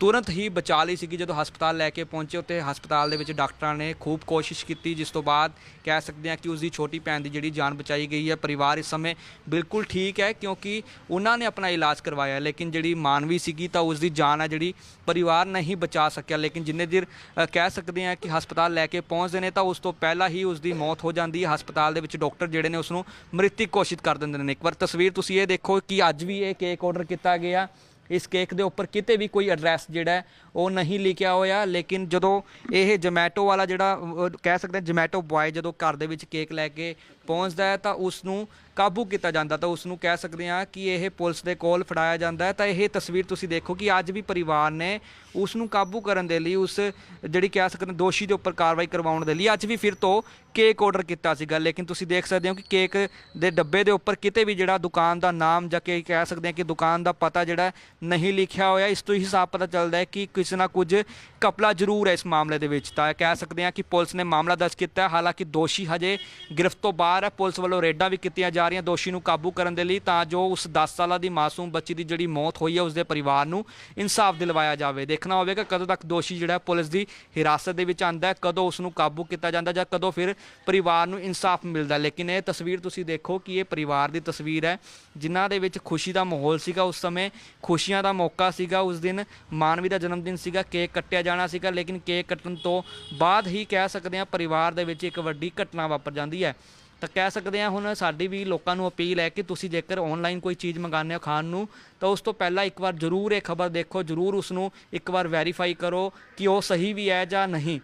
ਤੁਰੰਤ ਹੀ ਬਚਾ ਲਈ ਸੀਗੀ ਜਦੋਂ ਹਸਪਤਾਲ ਲੈ ਕੇ ਪਹੁੰਚੇ। ਉੱਥੇ ਹਸਪਤਾਲ ਦੇ ਵਿੱਚ ਡਾਕਟਰਾਂ ਨੇ ਖੂਬ ਕੋਸ਼ਿਸ਼ ਕੀਤੀ। ਜਿਸ ਤੋਂ ਬਾਅਦ ਕਹਿ ਸਕਦੇ ਹਾਂ ਕਿ ਉਸ ਦੀ ਛੋਟੀ ਭੈਣ ਦੀ ਜਿਹੜੀ ਜਾਨ ਬਚਾਈ ਗਈ ਹੈ। ਪਰਿਵਾਰ ਇਸ ਸਮੇਂ ਬਿਲਕੁਲ ਠੀਕ ਹੈ ਕਿਉਂਕਿ ਉਹਨਾਂ ਨੇ ਆਪਣਾ ਇਲਾਜ ਕਰਵਾਇਆ। ਲੇਕਿਨ ਜਿਹੜੀ ਮਾਨਵੀ ਸੀਗੀ ਤਾਂ ਉਸ ਦੀ ਜਾਨ ਹੈ ਜਿਹੜੀ ਪਰਿਵਾਰ ਨਹੀਂ ਬਚਾ ਸਕਿਆ। ਲੇਕਿਨ ਜਿੰਨੇ ਦਿਨ ਕਹਿ ਸਕਦੇ ਹਾਂ ਕਿ ਹਸਪਤਾਲ ਲੈ ਕੇ ਪਹੁੰਚਦੇ ਨੇ ਤਾਂ ਉਸ ਤੋਂ ਪਹਿਲਾਂ ਹੀ ਉਸ ਦੀ ਮੌਤ ਹੋ ਜਾਂਦੀ ਹੈ। ਹਸਪਤਾਲ ਦੇ ਵਿੱਚ ਡਾਕਟਰ ਜਿਹੜੇ ਨੇ ਉਸ ਨੂੰ ਮ੍ਰਿਤਕ ਘੋਸ਼ਿਤ ਕਰ ਦਿੰਦੇ ਨੇ। ਇੱਕ ਵਾਰ ਤਸਵੀਰ ਤੁਸੀਂ ਇਹ ਦੇਖੋ ਕਿ ਅੱਜ ਵੀ ਇਹ ਕੇਕ ਆਰਡਰ ਕੀਤਾ ਗਿਆ। ਇਸ ਕੇਕ ਦੇ ਉੱਪਰ ਕਿਤੇ ਵੀ ਕੋਈ ਐਡਰੈਸ ਜਿਹੜਾ ਉਹ ਨਹੀਂ ਲਿਖਿਆ ਹੋਇਆ। ਲੇਕਿਨ ਜਦੋਂ ਇਹ ਜੋਮੈਟੋ ਵਾਲਾ ਜਿਹੜਾ ਕਹਿ ਸਕਦੇ ਹਾਂ ਜੋਮੈਟੋ ਬੁਆਏ ਜਦੋਂ ਘਰ ਦੇ ਵਿੱਚ ਕੇਕ ਲੈ ਕੇ ਪਹੁੰਚਦਾ ਹੈ ਤਾਂ ਉਸ ਨੂੰ ਕਾਬੂ ਕੀਤਾ ਜਾਂਦਾ ਤਾਂ ਉਸ ਨੂੰ ਕਹਿ ਸਕਦੇ ਹਾਂ ਕਿ ਇਹ ਪੁਲਿਸ ਦੇ ਕੋਲ ਫੜਾਇਆ ਜਾਂਦਾ ਹੈ। ਤਾਂ ਇਹ ਤਸਵੀਰ ਤੁਸੀਂ ਦੇਖੋ ਕਿ ਅੱਜ ਵੀ ਪਰਿਵਾਰ ਨੇ ਉਸ ਨੂੰ ਕਾਬੂ ਕਰਨ ਦੇ ਲਈ ਉਸ ਜਿਹੜੀ ਕਹਿ ਸਕਦੇ ਦੋਸ਼ੀ ਦੇ ਉੱਪਰ ਕਾਰਵਾਈ ਕਰਵਾਉਣ ਦੇ ਲਈ ਅੱਜ ਵੀ ਫਿਰ ਤੋਂ ਕੇਕ ਆਰਡਰ ਕੀਤਾ ਸੀਗਾ। ਲੇਕਿਨ ਤੁਸੀਂ ਦੇਖ ਸਕਦੇ ਹੋ ਕਿ ਕੇਕ ਦੇ ਡੱਬੇ ਦੇ ਉੱਪਰ ਕਿਤੇ ਵੀ ਜਿਹੜਾ ਦੁਕਾਨ ਦਾ ਨਾਮ ਜਾਂ ਕਿ ਕਹਿ ਸਕਦੇ ਹਾਂ ਕਿ ਦੁਕਾਨ ਦਾ ਪਤਾ ਜਿਹੜਾ ਨਹੀਂ ਲਿਖਿਆ ਹੋਇਆ, ਇਸ ਤੋਂ ਹੀ ਹਿਸਾਬ ਪਤਾ ਚੱਲਦਾ ਹੈ ਕਿ ਕਿਸੇ ਨਾ ਕੁਝ ਕਪਲਾ ਜ਼ਰੂਰ ਹੈ ਇਸ ਮਾਮਲੇ ਦੇ ਵਿੱਚ। ਤਾਂ ਕਹਿ ਸਕਦੇ ਹਾਂ ਕਿ ਪੁਲਿਸ ਨੇ ਮਾਮਲਾ ਦਰਜ ਕੀਤਾ ਹਾਲਾਂਕਿ ਦੋਸ਼ੀ ਹਜੇ ਗ੍ਰਿਫਤ ਤੋਂ ਬਾਅਦ ਪਰਿਵਾਰ ਪੁਲਿਸ ਵੱਲੋਂ ਰੇਡਾਂ ਵੀ ਕੀਤੀਆਂ ਜਾ ਰਹੀਆਂ ਦੋਸ਼ੀ ਨੂੰ ਕਾਬੂ ਕਰਨ ਦੇ ਲਈ, ਤਾਂ ਜੋ ਉਸ 10 ਸਾਲਾਂ ਦੀ ਮਾਸੂਮ ਬੱਚੀ ਦੀ ਜਿਹੜੀ ਮੌਤ ਹੋਈ ਹੈ ਉਸ ਦੇ ਪਰਿਵਾਰ ਨੂੰ ਇਨਸਾਫ ਦਿਲਵਾਇਆ ਜਾਵੇ। ਦੇਖਣਾ ਹੋਵੇਗਾ ਕਦੋਂ ਤੱਕ ਦੋਸ਼ੀ ਜਿਹੜਾ ਪੁਲਿਸ ਦੀ ਹਿਰਾਸਤ ਦੇ ਵਿੱਚ ਆਂਦਾ ਹੈ, ਕਦੋਂ ਉਸ ਨੂੰ ਕਾਬੂ ਕੀਤਾ ਜਾਂਦਾ ਜਾਂ ਕਦੋਂ ਫਿਰ ਪਰਿਵਾਰ ਨੂੰ ਇਨਸਾਫ ਮਿਲਦਾ ਲੇਕਿਨ ਇਹ ਤਸਵੀਰ ਤੁਸੀਂ ਦੇਖੋ ਕਿ ਇਹ ਪਰਿਵਾਰ ਦੀ ਤਸਵੀਰ ਹੈ, ਜਿਨ੍ਹਾਂ ਦੇ ਵਿੱਚ ਖੁਸ਼ੀ ਦਾ ਮਾਹੌਲ ਸੀਗਾ ਉਸ ਸਮੇਂ। ਖੁਸ਼ੀਆਂ ਦਾ ਮੌਕਾ ਸੀਗਾ ਉਸ ਦਿਨ, ਮਾਨਵੀ ਦਾ ਜਨਮ ਦਿਨ ਸੀਗਾ, ਕੇਕ ਕੱਟਿਆ ਜਾਣਾ ਸੀਗਾ, ਲੇਕਿਨ ਕੇਕ ਕੱਟਣ ਤੋਂ ਬਾਅਦ ਹੀ ਕਹਿ ਸਕਦੇ ਹਾਂ ਪਰਿਵਾਰ ਦੇ ਵਿੱਚ ਇੱਕ ਵੱਡੀ ਘਟਨਾ ਵਾਪਰ ਜਾਂਦੀ ਹੈ। ਤਾਂ ਕਹਿ ਸਕਦੇ ਹਾਂ ਹੁਣ ਸਾਡੀ ਵੀ ਲੋਕਾਂ ਨੂੰ ਅਪੀਲ ਹੈ ਕਿ ਤੁਸੀਂ ਜੇਕਰ ਆਨਲਾਈਨ ਕੋਈ ਚੀਜ਼ ਮੰਗਾਉਂਦੇ ਹੋ ਖਾਣ ਨੂੰ, ਤਾਂ ਉਸ ਤੋਂ ਪਹਿਲਾਂ ਇੱਕ ਵਾਰ ਜ਼ਰੂਰ ਇਹ ਖਬਰ ਦੇਖੋ, ਜ਼ਰੂਰ ਉਸ ਨੂੰ ਇੱਕ ਵਾਰ ਵੈਰੀਫਾਈ ਕਰੋ ਕਿ ਉਹ ਸਹੀ ਵੀ ਹੈ ਜਾਂ ਨਹੀਂ।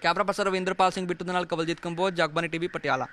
ਕੈਮਰਾ ਪਰਸਨ ਰਵਿੰਦਰਪਾਲ ਸਿੰਘ ਬਿੱਟੂ ਦੇ ਨਾਲ ਕਵਲਜੀਤ ਕੰਬੋਜ ਜਗਬਾਨੀ ਟੀਵੀ, ਪਟਿਆਲਾ।